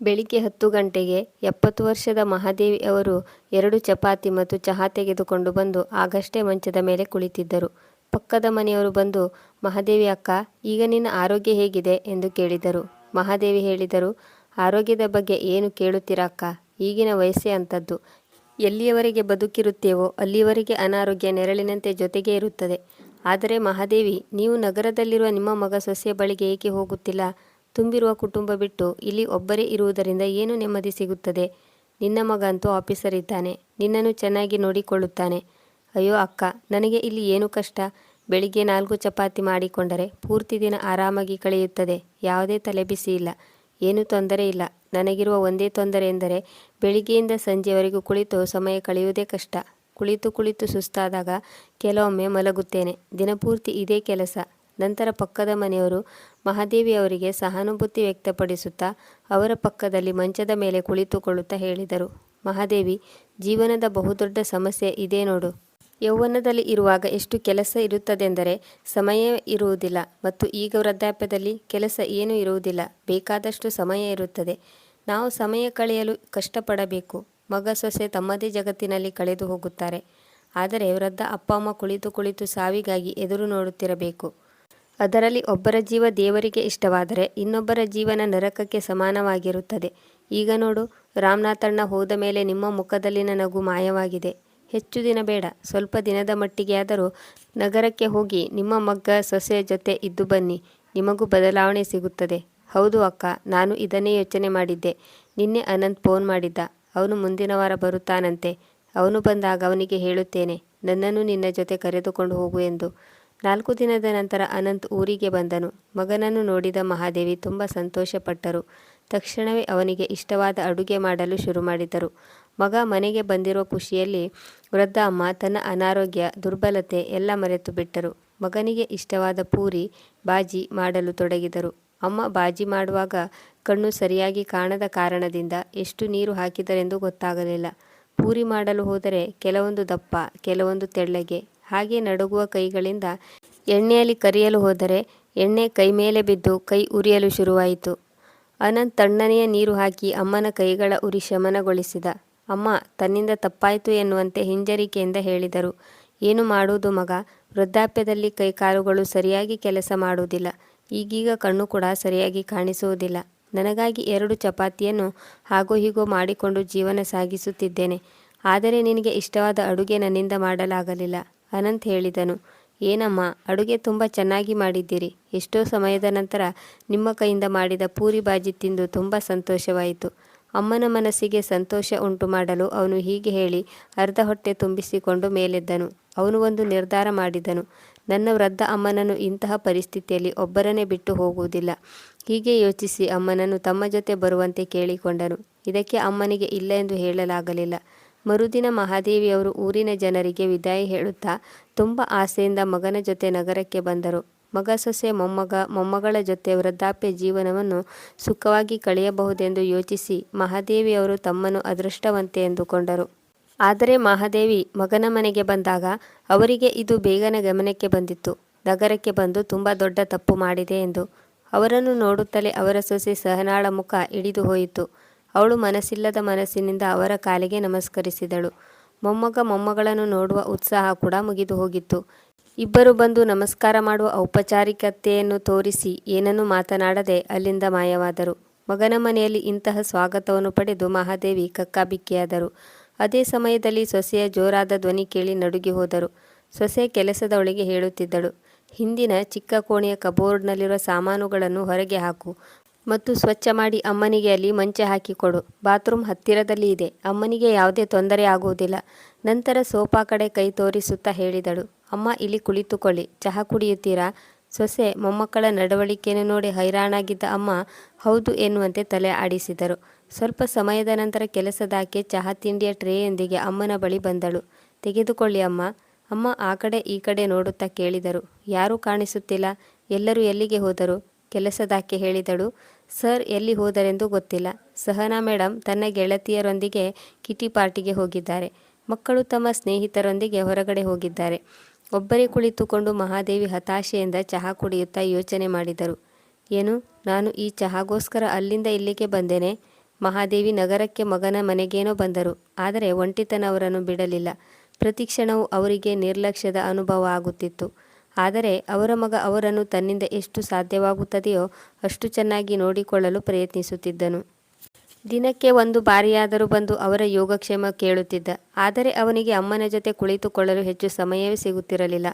ಬೆಳಿಗ್ಗೆ ಹತ್ತು ಗಂಟೆಗೆ ಎಪ್ಪತ್ತು ವರ್ಷದ ಮಹಾದೇವಿ ಅವರು ಎರಡು ಚಪಾತಿ ಮತ್ತು ಚಹಾ ತೆಗೆದುಕೊಂಡು ಬಂದು ಆಗಷ್ಟೇ ಮಂಚದ ಮೇಲೆ ಕುಳಿತಿದ್ದರು. ಪಕ್ಕದ ಮನೆಯವರು ಬಂದು, ಮಹಾದೇವಿ ಅಕ್ಕ, ಈಗ ನಿನ್ನ ಆರೋಗ್ಯ ಹೇಗಿದೆ? ಎಂದು ಕೇಳಿದರು. ಮಹಾದೇವಿ ಹೇಳಿದರು, ಆರೋಗ್ಯದ ಬಗ್ಗೆ ಏನು ಕೇಳುತ್ತೀರಾ ಅಕ್ಕ? ಈಗಿನ ವಯಸ್ಸೇ ಅಂಥದ್ದು. ಎಲ್ಲಿಯವರೆಗೆ ಬದುಕಿರುತ್ತೇವೋ ಅಲ್ಲಿಯವರೆಗೆ ಅನಾರೋಗ್ಯ ನೆರಳಿನಂತೆ ಜೊತೆಗೇ ಇರುತ್ತದೆ. ಆದರೆ ಮಹಾದೇವಿ, ನೀವು ನಗರದಲ್ಲಿರುವ ನಿಮ್ಮ ಮಗ ಸೊಸೆಯ ಬಳಿಗೆ ಏಕೆ ಹೋಗುತ್ತಿಲ್ಲ? ತುಂಬಿರುವ ಕುಟುಂಬ ಬಿಟ್ಟು ಇಲ್ಲಿ ಒಬ್ಬರೇ ಇರುವುದರಿಂದ ಏನು ನೆಮ್ಮದಿ ಸಿಗುತ್ತದೆ? ನಿನ್ನ ಮಗ ಅಂತೂ ಆಫೀಸರ್ ಇದ್ದಾನೆ. ನಿನ್ನನ್ನು ಚೆನ್ನಾಗಿ ನೋಡಿಕೊಳ್ಳುತ್ತಾನೆ. ಅಯ್ಯೋ ಅಕ್ಕ, ನನಗೆ ಇಲ್ಲಿ ಏನು ಕಷ್ಟ? ಬೆಳಿಗ್ಗೆ ನಾಲ್ಕು ಚಪಾತಿ ಮಾಡಿಕೊಂಡರೆ ಪೂರ್ತಿ ದಿನ ಆರಾಮಾಗಿ ಕಳೆಯುತ್ತದೆ. ಯಾವುದೇ ತಲೆಬಿಸಿ ಇಲ್ಲ. ಏನೂ ತೊಂದರೆ ಇಲ್ಲ. ನನಗಿರುವ ಒಂದೇ ತೊಂದರೆ ಎಂದರೆ ಬೆಳಿಗ್ಗೆಯಿಂದ ಸಂಜೆವರೆಗೂ ಕುಳಿತು ಸಮಯ ಕಳೆಯುವುದೇ ಕಷ್ಟ. ಕುಳಿತು ಕುಳಿತು ಸುಸ್ತಾದಾಗ ಕೆಲವೊಮ್ಮೆ ಮಲಗುತ್ತೇನೆ. ದಿನಪೂರ್ತಿ ಇದೇ ಕೆಲಸ. ನಂತರ ಪಕ್ಕದ ಮನೆಯವರು ಮಹಾದೇವಿ ಅವರಿಗೆ ಸಹಾನುಭೂತಿ ವ್ಯಕ್ತಪಡಿಸುತ್ತಾ ಅವರ ಪಕ್ಕದಲ್ಲಿ ಮಂಚದ ಮೇಲೆ ಕುಳಿತುಕೊಳ್ಳುತ್ತಾ ಹೇಳಿದರು. ಮಹಾದೇವಿ, ಜೀವನದ ಬಹುದೊಡ್ಡ ಸಮಸ್ಯೆ ಇದೇ ನೋಡು. ಯೌವನದಲ್ಲಿ ಇರುವಾಗ ಎಷ್ಟು ಕೆಲಸ ಇರುತ್ತದೆಂದರೆ ಸಮಯ ಇರುವುದಿಲ್ಲ ಮತ್ತು ಈಗ ವೃದ್ಧಾಪ್ಯದಲ್ಲಿ ಕೆಲಸ ಏನೂ ಇರುವುದಿಲ್ಲ, ಬೇಕಾದಷ್ಟು ಸಮಯ ಇರುತ್ತದೆ. ನಾವು ಸಮಯ ಕಳೆಯಲು ಕಷ್ಟಪಡಬೇಕು. ಮಗ ಸೊಸೆ ತಮ್ಮದೇ ಜಗತ್ತಿನಲ್ಲಿ ಕಳೆದು ಹೋಗುತ್ತಾರೆ. ಆದರೆ ವೃದ್ಧ ಅಪ್ಪ ಅಮ್ಮ ಕುಳಿತು ಕುಳಿತು ಸಾವಿಗಾಗಿ ಎದುರು ನೋಡುತ್ತಿರಬೇಕು. ಅದರಲ್ಲಿ ಒಬ್ಬರ ಜೀವ ದೇವರಿಗೆ ಇಷ್ಟವಾದರೆ ಇನ್ನೊಬ್ಬರ ಜೀವನ ನರಕಕ್ಕೆ ಸಮಾನವಾಗಿರುತ್ತದೆ. ಈಗ ನೋಡು, ರಾಮನಾಥಣ್ಣ ಹೋದ ಮೇಲೆ ನಿಮ್ಮ ಮುಖದಲ್ಲಿನ ನಗು ಮಾಯವಾಗಿದೆ. ಹೆಚ್ಚು ದಿನ ಬೇಡ, ಸ್ವಲ್ಪ ದಿನದ ಮಟ್ಟಿಗೆ ಆದರೂ ನಗರಕ್ಕೆ ಹೋಗಿ ನಿಮ್ಮ ಮಗ್ಗ ಸೊಸೆಯ ಜೊತೆ ಇದ್ದು ಬನ್ನಿ. ನಿಮಗೂ ಬದಲಾವಣೆ ಸಿಗುತ್ತದೆ. ಹೌದು ಅಕ್ಕ, ನಾನು ಇದನ್ನೇ ಯೋಚನೆ ಮಾಡಿದ್ದೆ. ನಿನ್ನೆ ಅನಂತ್ ಫೋನ್ ಮಾಡಿದ್ದ. ಅವನು ಮುಂದಿನ ವಾರ ಬರುತ್ತಾನಂತೆ. ಅವನು ಬಂದಾಗ ಅವನಿಗೆ ಹೇಳುತ್ತೇನೆ, ನನ್ನನ್ನು ನಿನ್ನ ಜೊತೆ ಕರೆದುಕೊಂಡು ಹೋಗು ಎಂದು. ನಾಲ್ಕು ದಿನದ ನಂತರ ಅನಂತ್ ಊರಿಗೆ ಬಂದನು. ಮಗನನ್ನು ನೋಡಿದ ಮಹಾದೇವಿ ತುಂಬ ಸಂತೋಷಪಟ್ಟರು. ತಕ್ಷಣವೇ ಅವನಿಗೆ ಇಷ್ಟವಾದ ಅಡುಗೆ ಮಾಡಲು ಶುರು ಮಾಡಿದರು. ಮಗ ಮನೆಗೆ ಬಂದಿರುವ ಖುಷಿಯಲ್ಲಿ ವೃದ್ಧ ಅಮ್ಮ ತನ್ನ ಅನಾರೋಗ್ಯ, ದುರ್ಬಲತೆ ಎಲ್ಲ ಮರೆತು ಬಿಟ್ಟರು. ಮಗನಿಗೆ ಇಷ್ಟವಾದ ಪೂರಿ, ಬಾಜಿ ಮಾಡಲು ತೊಡಗಿದರು. ಅಮ್ಮ ಬಾಜಿ ಮಾಡುವಾಗ ಕಣ್ಣು ಸರಿಯಾಗಿ ಕಾಣದ ಕಾರಣದಿಂದ ಎಷ್ಟು ನೀರು ಹಾಕಿದರೆಂದು ಗೊತ್ತಾಗಲಿಲ್ಲ. ಪೂರಿ ಮಾಡಲು ಹೋದರೆ ಕೆಲವೊಂದು ದಪ್ಪ, ಕೆಲವೊಂದು ತೆಳ್ಳಗೆ ಹಾಗೆ ನಡುಗುವ ಕೈಗಳಿಂದ ಎಣ್ಣೆಯಲ್ಲಿ ಕರಿಯಲು ಹೋದರೆ ಎಣ್ಣೆ ಕೈ ಮೇಲೆ ಬಿದ್ದು ಕೈ ಉರಿಯಲು ಶುರುವಾಯಿತು. ಅನಂತ್ ತಣ್ಣನೆಯ ನೀರು ಹಾಕಿ ಅಮ್ಮನ ಕೈಗಳ ಉರಿ ಶಮನಗೊಳಿಸಿದ. ಅಮ್ಮ, ತನ್ನಿಂದ ತಪ್ಪಾಯಿತು ಎನ್ನುವಂತೆ ಹಿಂಜರಿಕೆಯಿಂದ ಹೇಳಿದರು. ಏನು ಮಾಡುವುದು ಮಗ? ವೃದ್ಧಾಪ್ಯದಲ್ಲಿ ಕೈಕಾಲುಗಳು ಸರಿಯಾಗಿ ಕೆಲಸ ಮಾಡುವುದಿಲ್ಲ. ಈಗೀಗ ಕಣ್ಣು ಕೂಡ ಸರಿಯಾಗಿ ಕಾಣಿಸುವುದಿಲ್ಲ. ನನಗಾಗಿ ಎರಡು ಚಪಾತಿಯನ್ನು ಹಾಗೋ ಹೀಗೋ ಮಾಡಿಕೊಂಡು ಜೀವನ ಸಾಗಿಸುತ್ತಿದ್ದೇನೆ. ಆದರೆ ನಿನಗೆ ಇಷ್ಟವಾದ ಅಡುಗೆ ನನ್ನಿಂದ ಮಾಡಲಾಗಲಿಲ್ಲ. ಅನಂತ್ ಹೇಳಿದನು. ಏನಮ್ಮ, ಅಡುಗೆ ತುಂಬ ಚೆನ್ನಾಗಿ ಮಾಡಿದ್ದೀರಿ. ಎಷ್ಟೋ ಸಮಯದ ನಂತರ ನಿಮ್ಮ ಕೈಯಿಂದ ಮಾಡಿದ ಪೂರಿ ಬಾಜಿ ತಿಂದು ತುಂಬ ಸಂತೋಷವಾಯಿತು. ಅಮ್ಮನ ಮನಸ್ಸಿಗೆ ಸಂತೋಷ ಉಂಟು ಮಾಡಲು ಅವನು ಹೀಗೆ ಹೇಳಿ ಅರ್ಧ ಹೊಟ್ಟೆ ತುಂಬಿಸಿಕೊಂಡು ಮೇಲೆದ್ದನು. ಅವನು ಒಂದು ನಿರ್ಧಾರ ಮಾಡಿದನು. ನನ್ನ ವೃದ್ಧ ಅಮ್ಮನನ್ನು ಇಂತಹ ಪರಿಸ್ಥಿತಿಯಲ್ಲಿ ಒಬ್ಬರನ್ನೇ ಬಿಟ್ಟು ಹೋಗುವುದಿಲ್ಲ. ಹೀಗೆ ಯೋಚಿಸಿ ಅಮ್ಮನನ್ನು ತಮ್ಮ ಜೊತೆ ಬರುವಂತೆ ಕೇಳಿಕೊಂಡನು. ಇದಕ್ಕೆ ಅಮ್ಮನಿಗೆ ಇಲ್ಲ ಎಂದು ಹೇಳಲಾಗಲಿಲ್ಲ. ಮರುದಿನ ಮಹಾದೇವಿಯವರು ಊರಿನ ಜನರಿಗೆ ವಿದಾಯ ಹೇಳುತ್ತಾ ತುಂಬ ಆಸೆಯಿಂದ ಮಗನ ಜೊತೆ ನಗರಕ್ಕೆ ಬಂದರು. ಮಗ ಸೊಸೆ ಮೊಮ್ಮಗ, ಮೊಮ್ಮಗಳ ಜೊತೆ ವೃದ್ಧಾಪ್ಯ ಜೀವನವನ್ನು ಸುಖವಾಗಿ ಕಳೆಯಬಹುದೆಂದು ಯೋಚಿಸಿ ಮಹಾದೇವಿಯವರು ತಮ್ಮನ್ನು ಅದೃಷ್ಟವಂತೆ ಎಂದುಕೊಂಡರು. ಆದರೆ ಮಹಾದೇವಿ ಮಗನ ಮನೆಗೆ ಬಂದಾಗ ಅವರಿಗೆ ಇದು ಬೇಗನೆ ಗಮನಕ್ಕೆ ಬಂದಿತ್ತು. ನಗರಕ್ಕೆ ಬಂದು ತುಂಬ ದೊಡ್ಡ ತಪ್ಪು ಮಾಡಿದೆ ಎಂದು ಅವರನ್ನು ನೋಡುತ್ತಲೇ ಅವರ ಸೊಸೆ ಸಹನಾಳ ಮುಖ ಇಳಿದು ಹೋಯಿತು. ಅವಳು ಮನಸ್ಸಿಲ್ಲದ ಮನಸ್ಸಿನಿಂದ ಅವರ ಕಾಲಿಗೆ ನಮಸ್ಕರಿಸಿದಳು. ಮೊಮ್ಮಗ ಮೊಮ್ಮಗಳನ್ನು ನೋಡುವ ಉತ್ಸಾಹ ಕೂಡ ಮುಗಿದು ಹೋಗಿತ್ತು. ಇಬ್ಬರು ಬಂದು ನಮಸ್ಕಾರ ಮಾಡುವ ಔಪಚಾರಿಕತೆಯನ್ನು ತೋರಿಸಿ ಏನನ್ನೂ ಮಾತನಾಡದೆ ಅಲ್ಲಿಂದ ಮಾಯವಾದರು. ಮಗನ ಮನೆಯಲ್ಲಿ ಇಂತಹ ಸ್ವಾಗತವನ್ನು ಪಡೆದು ಮಹಾದೇವಿ ಕಕ್ಕಾಬಿಕ್ಕಿಯಾದರು. ಅದೇ ಸಮಯದಲ್ಲಿ ಸೊಸೆಯ ಜೋರಾದ ಧ್ವನಿ ಕೇಳಿ ನಡುಗಿ ಹೋದರು. ಸೊಸೆ ಕೆಲಸದವಳಿಗೆ ಹೇಳುತ್ತಿದ್ದಳು, ಹಿಂದಿನ ಚಿಕ್ಕ ಕೋಣೆಯ ಕಬೋರ್ಡ್ನಲ್ಲಿರುವ ಸಾಮಾನುಗಳನ್ನು ಹೊರಗೆ ಹಾಕು. ಮತ್ತು ಸ್ವಚ್ಛ ಮಾಡಿ ಅಮ್ಮನಿಗೆ ಅಲ್ಲಿ ಮಂಚೆ ಹಾಕಿಕೊಡು ಬಾತ್ರೂಮ್ ಹತ್ತಿರದಲ್ಲಿ ಇದೆ. ಅಮ್ಮನಿಗೆ ಯಾವುದೇ ತೊಂದರೆ ಆಗುವುದಿಲ್ಲ. ನಂತರ ಸೋಫಾ ಕಡೆ ಕೈ ತೋರಿಸುತ್ತಾ ಹೇಳಿದಳು. ಅಮ್ಮ, ಇಲ್ಲಿ ಕುಳಿತುಕೊಳ್ಳಿ. ಚಹಾ ಕುಡಿಯುತ್ತೀರಾ? ಸೊಸೆ, ಮೊಮ್ಮಕ್ಕಳ ನಡವಳಿಕೆಯನ್ನು ನೋಡಿ ಹೈರಾಣಾಗಿದ್ದ ಅಮ್ಮ ಹೌದು ಎನ್ನುವಂತೆ ತಲೆ ಆಡಿಸಿದರು. ಸ್ವಲ್ಪ ಸಮಯದ ನಂತರ ಕೆಲಸದಾಕೆ ಚಹಾ ತಿಂಡಿಯ ಟ್ರೇಯೊಂದಿಗೆ ಅಮ್ಮನ ಬಳಿ ಬಂದಳು. ತೆಗೆದುಕೊಳ್ಳಿ ಅಮ್ಮ. ಅಮ್ಮ ಆ ಕಡೆ ಈ ಕಡೆ ನೋಡುತ್ತಾ ಕೇಳಿದರು. ಯಾರೂ ಕಾಣಿಸುತ್ತಿಲ್ಲ. ಎಲ್ಲರೂ ಎಲ್ಲಿಗೆ ಹೋದರು? ಕೆಲಸದಾಕೆ ಹೇಳಿದಳು. ಸರ್ ಎಲ್ಲಿ ಹೋದರೆಂದು ಗೊತ್ತಿಲ್ಲ. ಸಹನಾ ಮೇಡಮ್ ತನ್ನ ಗೆಳತಿಯರೊಂದಿಗೆ ಕಿಟಿ ಪಾರ್ಟಿಗೆ ಹೋಗಿದ್ದಾರೆ. ಮಕ್ಕಳು ತಮ್ಮ ಸ್ನೇಹಿತರೊಂದಿಗೆ ಹೊರಗಡೆ ಹೋಗಿದ್ದಾರೆ. ಒಬ್ಬರೇ ಕುಳಿತುಕೊಂಡು ಮಹಾದೇವಿ ಹತಾಶೆಯಿಂದ ಚಹಾ ಕುಡಿಯುತ್ತಾ ಯೋಚನೆ ಮಾಡಿದರು. ಏನು, ನಾನು ಈ ಚಹಾಗೋಸ್ಕರ ಅಲ್ಲಿಂದ ಇಲ್ಲಿಗೆ ಬಂದೇನೆ? ಮಹಾದೇವಿ ನಗರಕ್ಕೆ ಮಗನ ಮನೆಗೇನೋ ಬಂದರು. ಆದರೆ ಒಂಟಿತನ ಅವರನ್ನು ಬಿಡಲಿಲ್ಲ ಪ್ರತಿಕ್ಷಣವು ಅವರಿಗೆ ನಿರ್ಲಕ್ಷ್ಯದ ಅನುಭವ ಆಗುತ್ತಿತ್ತು. ಆದರೆ ಅವರ ಮಗ ಅವರನ್ನು ತನ್ನಿಂದ ಎಷ್ಟು ಸಾಧ್ಯವಾಗುತ್ತದೆಯೋ ಅಷ್ಟು ಚೆನ್ನಾಗಿ ನೋಡಿಕೊಳ್ಳಲು ಪ್ರಯತ್ನಿಸುತ್ತಿದ್ದನು. ದಿನಕ್ಕೆ ಒಂದು ಬಾರಿಯಾದರೂ ಬಂದು ಅವರ ಯೋಗಕ್ಷೇಮ ಕೇಳುತ್ತಿದ್ದ. ಆದರೆ ಅವನಿಗೆ ಅಮ್ಮನ ಜೊತೆ ಕುಳಿತುಕೊಳ್ಳಲು ಹೆಚ್ಚು ಸಮಯವೇ ಸಿಗುತ್ತಿರಲಿಲ್ಲ.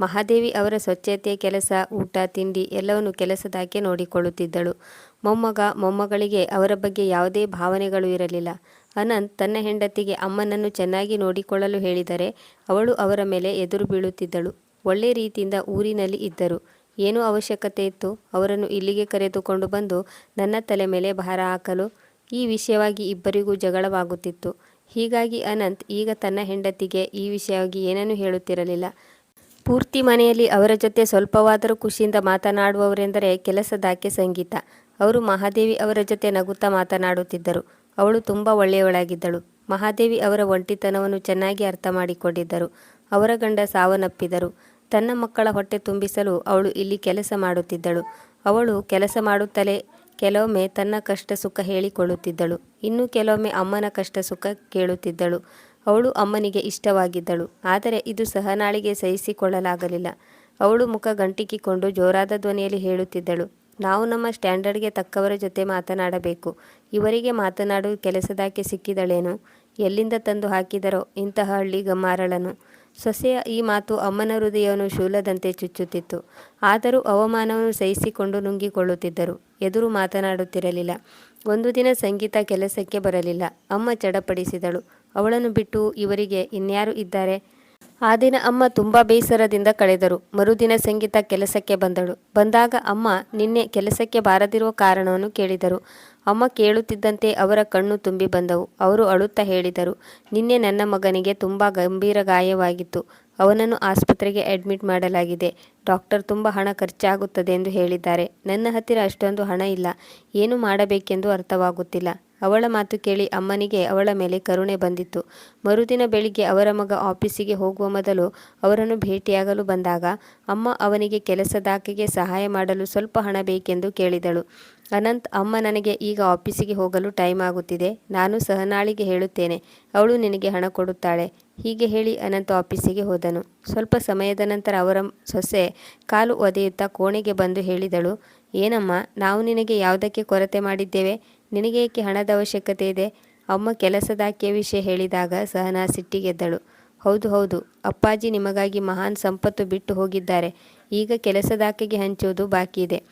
ಮಹಾದೇವಿ ಅವರ ಸ್ವಚ್ಛತೆ, ಕೆಲಸ, ಊಟ, ತಿಂಡಿ ಎಲ್ಲವನ್ನು ಕೆಲಸದಾಕೆ ನೋಡಿಕೊಳ್ಳುತ್ತಿದ್ದಳು. ಮೊಮ್ಮಗ ಮೊಮ್ಮಗಳಿಗೆ ಅವರ ಬಗ್ಗೆ ಯಾವುದೇ ಭಾವನೆಗಳು ಇರಲಿಲ್ಲ. ಅನಂತ್ ತನ್ನ ಹೆಂಡತಿಗೆ ಅಮ್ಮನನ್ನು ಚೆನ್ನಾಗಿ ನೋಡಿಕೊಳ್ಳಲು ಹೇಳಿದರೆ ಅವಳು ಅವರ ಮೇಲೆ ಎದುರು ಬೀಳುತ್ತಿದ್ದಳು. ಒಳ್ಳೆ ರೀತಿಯಿಂದ ಊರಿನಲ್ಲಿ ಇದ್ದರು. ಏನು ಅವಶ್ಯಕತೆ ಇತ್ತು? ಅವರನ್ನು ಇಲ್ಲಿಗೆ ಕರೆದುಕೊಂಡು ಬಂದು ನನ್ನ ತಲೆ ಮೇಲೆ ಭಾರ ಹಾಕಲು. ಈ ವಿಷಯವಾಗಿ ಇಬ್ಬರಿಗೂ ಜಗಳವಾಗುತ್ತಿತ್ತು. ಹೀಗಾಗಿ ಅನಂತ್ ಈಗ ತನ್ನ ಹೆಂಡತಿಗೆ ಈ ವಿಷಯವಾಗಿ ಏನನ್ನೂ ಹೇಳುತ್ತಿರಲಿಲ್ಲ. ಪೂರ್ತಿ ಮನೆಯಲ್ಲಿ ಅವರ ಜೊತೆ ಸ್ವಲ್ಪವಾದರೂ ಖುಷಿಯಿಂದ ಮಾತನಾಡುವವರೆಂದರೆ ಕೆಲಸದಾಕೆ ಸಂಗೀತ. ಅವರು ಮಹಾದೇವಿ ಅವರ ಜೊತೆ ನಗುತ್ತಾ ಮಾತನಾಡುತ್ತಿದ್ದರು. ಅವಳು ತುಂಬ ಒಳ್ಳೆಯವಳಾಗಿದ್ದಳು. ಮಹಾದೇವಿ ಅವರ ಒಂಟಿತನವನ್ನು ಚೆನ್ನಾಗಿ ಅರ್ಥ ಮಾಡಿಕೊಂಡಿದ್ದರು. ಅವರ ಗಂಡ ಸಾವನ್ನಪ್ಪಿದರು. ತನ್ನ ಮಕ್ಕಳ ಹೊಟ್ಟೆ ತುಂಬಿಸಲು ಅವಳು ಇಲ್ಲಿ ಕೆಲಸ ಮಾಡುತ್ತಿದ್ದಳು. ಅವಳು ಕೆಲಸ ಮಾಡುತ್ತಲೇ ಕೆಲವೊಮ್ಮೆ ತನ್ನ ಕಷ್ಟ ಸುಖ ಹೇಳಿಕೊಳ್ಳುತ್ತಿದ್ದಳು. ಇನ್ನು ಕೆಲವೊಮ್ಮೆ ಅಮ್ಮನ ಕಷ್ಟ ಸುಖ ಕೇಳುತ್ತಿದ್ದಳು. ಅವಳು ಅಮ್ಮನಿಗೆ ಇಷ್ಟವಾಗಿದ್ದಳು. ಆದರೆ ಇದು ಸಹನಾಳಿಗೆ ಸಹಿಸಿಕೊಳ್ಳಲಾಗಲಿಲ್ಲ. ಅವಳು ಮುಖ ಗಂಟಿಕ್ಕಿಕೊಂಡು ಜೋರಾದ ಧ್ವನಿಯಲ್ಲಿ ಹೇಳುತ್ತಿದ್ದಳು. ನಾವು ನಮ್ಮ ಸ್ಟ್ಯಾಂಡರ್ಡ್ಗೆ ತಕ್ಕವರ ಜೊತೆ ಮಾತನಾಡಬೇಕು. ಇವರಿಗೆ ಮಾತನಾಡುವ ಕೆಲಸದಾಕೆ ಸಿಕ್ಕಿದಳೇನು? ಎಲ್ಲಿಂದ ತಂದು ಹಾಕಿದರೋ ಇಂತಹ ಹಳ್ಳಿ ಗಮ್ಮಾರಳನು ಸೊಸೆಯ ಈ ಮಾತು ಅಮ್ಮನ ಹೃದಯವನ್ನು ಶೂಲದಂತೆ ಚುಚ್ಚುತ್ತಿತ್ತು. ಆದರೂ ಅವಮಾನವನ್ನು ಸಹಿಸಿಕೊಂಡು ನುಂಗಿಕೊಳ್ಳುತ್ತಿದ್ದರು. ಎದುರು ಮಾತನಾಡುತ್ತಿರಲಿಲ್ಲ. ಒಂದು ದಿನ ಸಂಗೀತ ಕೆಲಸಕ್ಕೆ ಬರಲಿಲ್ಲ. ಅಮ್ಮ ಚಡಪಡಿಸಿದಳು. ಅವಳನ್ನು ಬಿಟ್ಟು ಇವರಿಗೆ ಇನ್ಯಾರು ಇದ್ದಾರೆ? ಆ ದಿನ ಅಮ್ಮ ತುಂಬ ಬೇಸರದಿಂದ ಕಳೆದರು. ಮರುದಿನ ಸಂಗೀತ ಕೆಲಸಕ್ಕೆ ಬಂದಳು. ಬಂದಾಗ ಅಮ್ಮ ನಿನ್ನೆ ಕೆಲಸಕ್ಕೆ ಬಾರದಿರುವ ಕಾರಣವನ್ನು ಕೇಳಿದರು. ಅಮ್ಮ ಕೇಳುತ್ತಿದ್ದಂತೆ ಅವರ ಕಣ್ಣು ತುಂಬಿ ಬಂದವು. ಅವರು ಅಳುತ್ತಾ ಹೇಳಿದರು, ನಿನ್ನೆ ನನ್ನ ಮಗನಿಗೆ ತುಂಬ ಗಂಭೀರ ಗಾಯವಾಗಿತ್ತು. ಅವನನ್ನು ಆಸ್ಪತ್ರೆಗೆ ಅಡ್ಮಿಟ್ ಮಾಡಲಾಗಿದೆ. ಡಾಕ್ಟರ್ ತುಂಬ ಹಣ ಖರ್ಚಾಗುತ್ತದೆ ಎಂದು ಹೇಳಿದ್ದಾರೆ. ನನ್ನ ಹತ್ತಿರ ಅಷ್ಟೊಂದು ಹಣ ಇಲ್ಲ. ಏನು ಮಾಡಬೇಕೆಂದು ಅರ್ಥವಾಗುತ್ತಿಲ್ಲ. ಅವಳ ಮಾತು ಕೇಳಿ ಅಮ್ಮನಿಗೆ ಅವಳ ಮೇಲೆ ಕರುಣೆ ಬಂದಿತ್ತು. ಮರುದಿನ ಬೆಳಿಗ್ಗೆ ಅವರ ಮಗ ಆಫೀಸಿಗೆ ಹೋಗುವ ಮೊದಲು ಅವರನ್ನು ಭೇಟಿಯಾಗಲು ಬಂದಾಗ, ಅಮ್ಮ ಅವನಿಗೆ ಕೆಲಸದಾಕೆಗೆ ಸಹಾಯ ಮಾಡಲು ಸ್ವಲ್ಪ ಹಣ ಬೇಕೆಂದು ಕೇಳಿದಳು. ಅನಂತ್, ಅಮ್ಮ ನನಗೆ ಈಗ ಆಫೀಸಿಗೆ ಹೋಗಲು ಟೈಮ್ ಆಗುತ್ತಿದೆ. ನಾನು ಸಹನಾಳಿಗೆ ಹೇಳುತ್ತೇನೆ. ಅವಳು ನಿನಗೆ ಹಣ ಕೊಡುತ್ತಾಳೆ. ಹೀಗೆ ಹೇಳಿ ಅನಂತ್ ಆಫೀಸಿಗೆ ಹೋದನು. ಸ್ವಲ್ಪ ಸಮಯದ ನಂತರ ಅವರ ಸೊಸೆ ಕಾಲು ಒದೆಯುತ್ತಾ ಕೋಣೆಗೆ ಬಂದು ಹೇಳಿದಳು, ಏನಮ್ಮ, ನಾವು ನಿನಗೆ ಯಾವುದಕ್ಕೆ ಕೊರತೆ ಮಾಡಿದ್ದೇವೆ? ನಿನಗೆ ಏಕೆ ಹಣದ ಅವಶ್ಯಕತೆ ಇದೆ? ಅಮ್ಮ ಕೆಲಸದಾಕೆಯ ವಿಷಯ ಹೇಳಿದಾಗ ಸಹನಾ ಸಿಟ್ಟಿಗೆದ್ದಳು ಹೌದು ಹೌದು. ಅಪ್ಪಾಜಿ ನಿಮಗಾಗಿ ಮಹಾನ್ ಸಂಪತ್ತು ಬಿಟ್ಟು ಹೋಗಿದ್ದಾರೆ. ಈಗ ಕೆಲಸದಾಕೆಗೆ ಹಂಚುವುದು ಬಾಕಿ ಇದೆ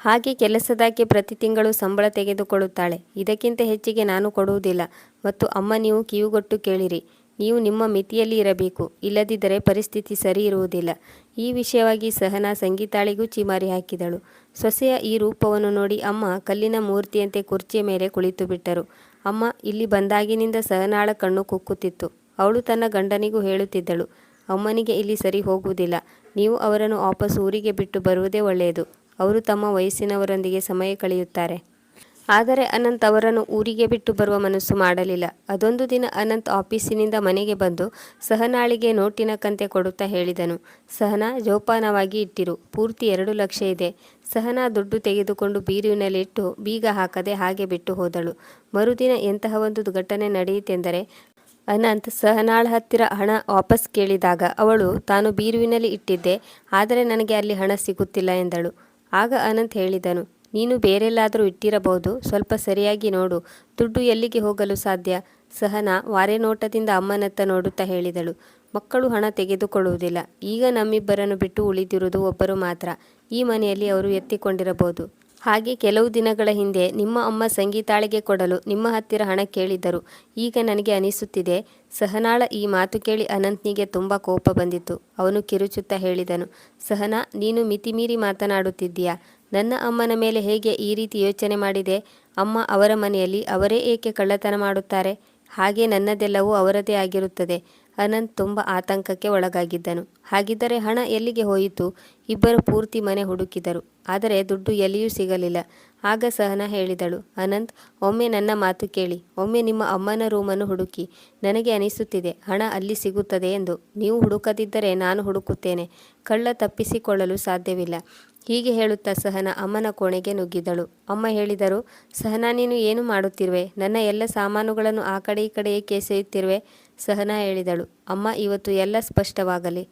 ಹಾಗೆ ಕೆಲಸದಾಕೆ ಪ್ರತಿ ತಿಂಗಳು ಸಂಬಳ ತೆಗೆದುಕೊಳ್ಳುತ್ತಾಳೆ. ಇದಕ್ಕಿಂತ ಹೆಚ್ಚಿಗೆ ನಾನು ಕೊಡುವುದಿಲ್ಲ. ಮತ್ತು ಅಮ್ಮ, ನೀವು ಕಿವಿಗೊಟ್ಟು ಕೇಳಿರಿ. ನೀವು ನಿಮ್ಮ ಮಿತಿಯಲ್ಲಿ ಇರಬೇಕು. ಇಲ್ಲದಿದ್ದರೆ ಪರಿಸ್ಥಿತಿ ಸರಿ ಇರುವುದಿಲ್ಲ. ಈ ವಿಷಯವಾಗಿ ಸಹನಾ ಸಂಗೀತಾಳಿಗೂ ಚಿಮಾರಿ ಹಾಕಿದಳು. ಸೊಸೆಯ ಈ ರೂಪವನ್ನು ನೋಡಿ ಅಮ್ಮ ಕಲ್ಲಿನ ಮೂರ್ತಿಯಂತೆ ಕುರ್ಚಿಯ ಮೇಲೆ ಕುಳಿತು ಬಿಟ್ಟರು. ಅಮ್ಮ ಇಲ್ಲಿ ಬಂದಾಗಿನಿಂದ ಸಹನಾಳ ಕಣ್ಣು ಕುಕ್ಕುತ್ತಿತ್ತು. ಅವಳು ತನ್ನ ಗಂಡನಿಗೂ ಹೇಳುತ್ತಿದ್ದಳು, ಅಮ್ಮನಿಗೆ ಇಲ್ಲಿ ಸರಿ ಹೋಗುವುದಿಲ್ಲ. ನೀವು ಅವರನ್ನು ವಾಪಸ್ ಊರಿಗೆ ಬಿಟ್ಟು ಬರುವುದೇ ಒಳ್ಳೆಯದು. ಅವರು ತಮ್ಮ ವಯಸ್ಸಿನವರೊಂದಿಗೆ ಸಮಯ ಕಳೆಯುತ್ತಾರೆ. ಆದರೆ ಅನಂತ್ ಅವರನ್ನು ಊರಿಗೆ ಬಿಟ್ಟು ಬರುವ ಮನಸ್ಸು ಮಾಡಲಿಲ್ಲ. ಅದೊಂದು ದಿನ ಅನಂತ್ ಆಫೀಸಿನಿಂದ ಮನೆಗೆ ಬಂದು ಸಹನಾಳಿಗೆ ನೋಟಿನ ಕಂತೆ ಕೊಡುತ್ತಾ ಹೇಳಿದನು. ಸಹನಾ, ಜೋಪಾನವಾಗಿ ಇಟ್ಟಿರು. ಪೂರ್ತಿ ಎರಡು ಲಕ್ಷ ಇದೆ. ಸಹನಾ ದುಡ್ಡು ತೆಗೆದುಕೊಂಡು ಬೀರುವಿನಲ್ಲಿಟ್ಟು ಬೀಗ ಹಾಕದೆ ಹಾಗೆ ಬಿಟ್ಟು ಹೋದಳು. ಮರುದಿನ ಎಂತಹ ಒಂದು ಘಟನೆ ನಡೆಯಿತೆಂದರೆ ಅನಂತ್ ಸಹನಾಳ ಹತ್ತಿರ ಹಣ ವಾಪಸ್ ಕೇಳಿದಾಗ ಅವಳು, ತಾನು ಬೀರುವಿನಲ್ಲಿ ಇಟ್ಟಿದ್ದೆ, ಆದರೆ ನನಗೆ ಅಲ್ಲಿ ಹಣ ಸಿಗುತ್ತಿಲ್ಲ ಎಂದಳು. ಆಗ ಅನಂತ್ ಹೇಳಿದನು, ನೀನು ಬೇರೆಲ್ಲಾದರೂ ಇಟ್ಟಿರಬಹುದು, ಸ್ವಲ್ಪ ಸರಿಯಾಗಿ ನೋಡು, ದುಡ್ಡು ಎಲ್ಲಿಗೆ ಹೋಗಲು ಸಾಧ್ಯ? ಸಹನಾ ವಾರೆನೋಟದಿಂದ ಅಮ್ಮನತ್ತ ನೋಡುತ್ತಾ ಹೇಳಿದಳು, ಮಕ್ಕಳು ಹಣ ತೆಗೆದುಕೊಳ್ಳುವುದಿಲ್ಲ, ಈಗ ನಮ್ಮಿಬ್ಬರನ್ನು ಬಿಟ್ಟು ಉಳಿದಿರುವುದು ಒಬ್ಬರು ಮಾತ್ರ, ಈ ಮನೆಯಲ್ಲಿ ಅವರು ಎತ್ತಿಕೊಂಡಿರಬಹುದು. ಹಾಗೆ ಕೆಲವು ದಿನಗಳ ಹಿಂದೆ ನಿಮ್ಮ ಅಮ್ಮ ಸಂಗೀತಾಳಿಗೆ ಕೊಡಲು ನಿಮ್ಮ ಹತ್ತಿರ ಹಣ ಕೇಳಿದ್ದರು. ಈಗ ನನಗೆ ಅನಿಸುತ್ತಿದೆ, ಸಹನಾಳ ಈ ಮಾತು ಕೇಳಿ ಅನಂತ್ನಿಗೆ ತುಂಬ ಕೋಪ ಬಂದಿತ್ತು. ಅವನು ಕಿರುಚುತ್ತಾ ಹೇಳಿದನು, ಸಹನಾ, ನೀನು ಮಿತಿಮೀರಿ ಮಾತನಾಡುತ್ತಿದ್ದೀಯಾ? ನನ್ನ ಅಮ್ಮನ ಮೇಲೆ ಹೇಗೆ ಈ ರೀತಿ ಯೋಚನೆ ಮಾಡಿದೆ? ಅಮ್ಮ ಅವರ ಮನೆಯಲ್ಲಿ ಅವರೇ ಏಕೆ ಕಳ್ಳತನ ಮಾಡುತ್ತಾರೆ? ಹಾಗೆ ನನ್ನದೆಲ್ಲವೂ ಅವರದೇ ಆಗಿರುತ್ತದೆ. ಅನಂತ್ ತುಂಬ ಆತಂಕಕ್ಕೆ ಒಳಗಾಗಿದ್ದನು. ಹಾಗಿದ್ದರೆ ಹಣ ಎಲ್ಲಿಗೆ ಹೋಯಿತು? ಇಬ್ಬರು ಪೂರ್ತಿ ಮನೆ ಹುಡುಕಿದರು. ಆದರೆ ದುಡ್ಡು ಎಲ್ಲಿಯೂ ಸಿಗಲಿಲ್ಲ. ಆಗ ಸಹನ ಹೇಳಿದಳು, ಅನಂತ್, ಒಮ್ಮೆ ನನ್ನ ಮಾತು ಕೇಳಿ. ಒಮ್ಮೆ ನಿಮ್ಮ ಅಮ್ಮನ ರೂಮನ್ನು ಹುಡುಕಿ. ನನಗೆ ಅನಿಸುತ್ತಿದೆ, ಹಣ ಅಲ್ಲಿ ಸಿಗುತ್ತದೆ ಎಂದು. ನೀವು ಹುಡುಕದಿದ್ದರೆ ನಾನು ಹುಡುಕುತ್ತೇನೆ. ಕಳ್ಳ ತಪ್ಪಿಸಿಕೊಳ್ಳಲು ಸಾಧ್ಯವಿಲ್ಲ. ಹೀಗೆ ಹೇಳುತ್ತಾ ಸಹನ ಅಮ್ಮನ ಕೋಣೆಗೆ ನುಗ್ಗಿದಳು. ಅಮ್ಮ ಹೇಳಿದರು, ಸಹನ, ನೀನು ಏನು ಮಾಡುತ್ತಿರುವೆ? ನನ್ನ ಎಲ್ಲ ಸಾಮಾನುಗಳನ್ನು ಆ ಕಡೆ ಈ ಕಡೆ ಏಕೆ ಎಸೆಯುತ್ತಿರುವೆ ಸಹನಾ ಹೇಳಿದಳು, ಅಮ್ಮ, ಇವತ್ತು ಎಲ್ಲ ಸ್ಪಷ್ಟವಾಗಲಿ.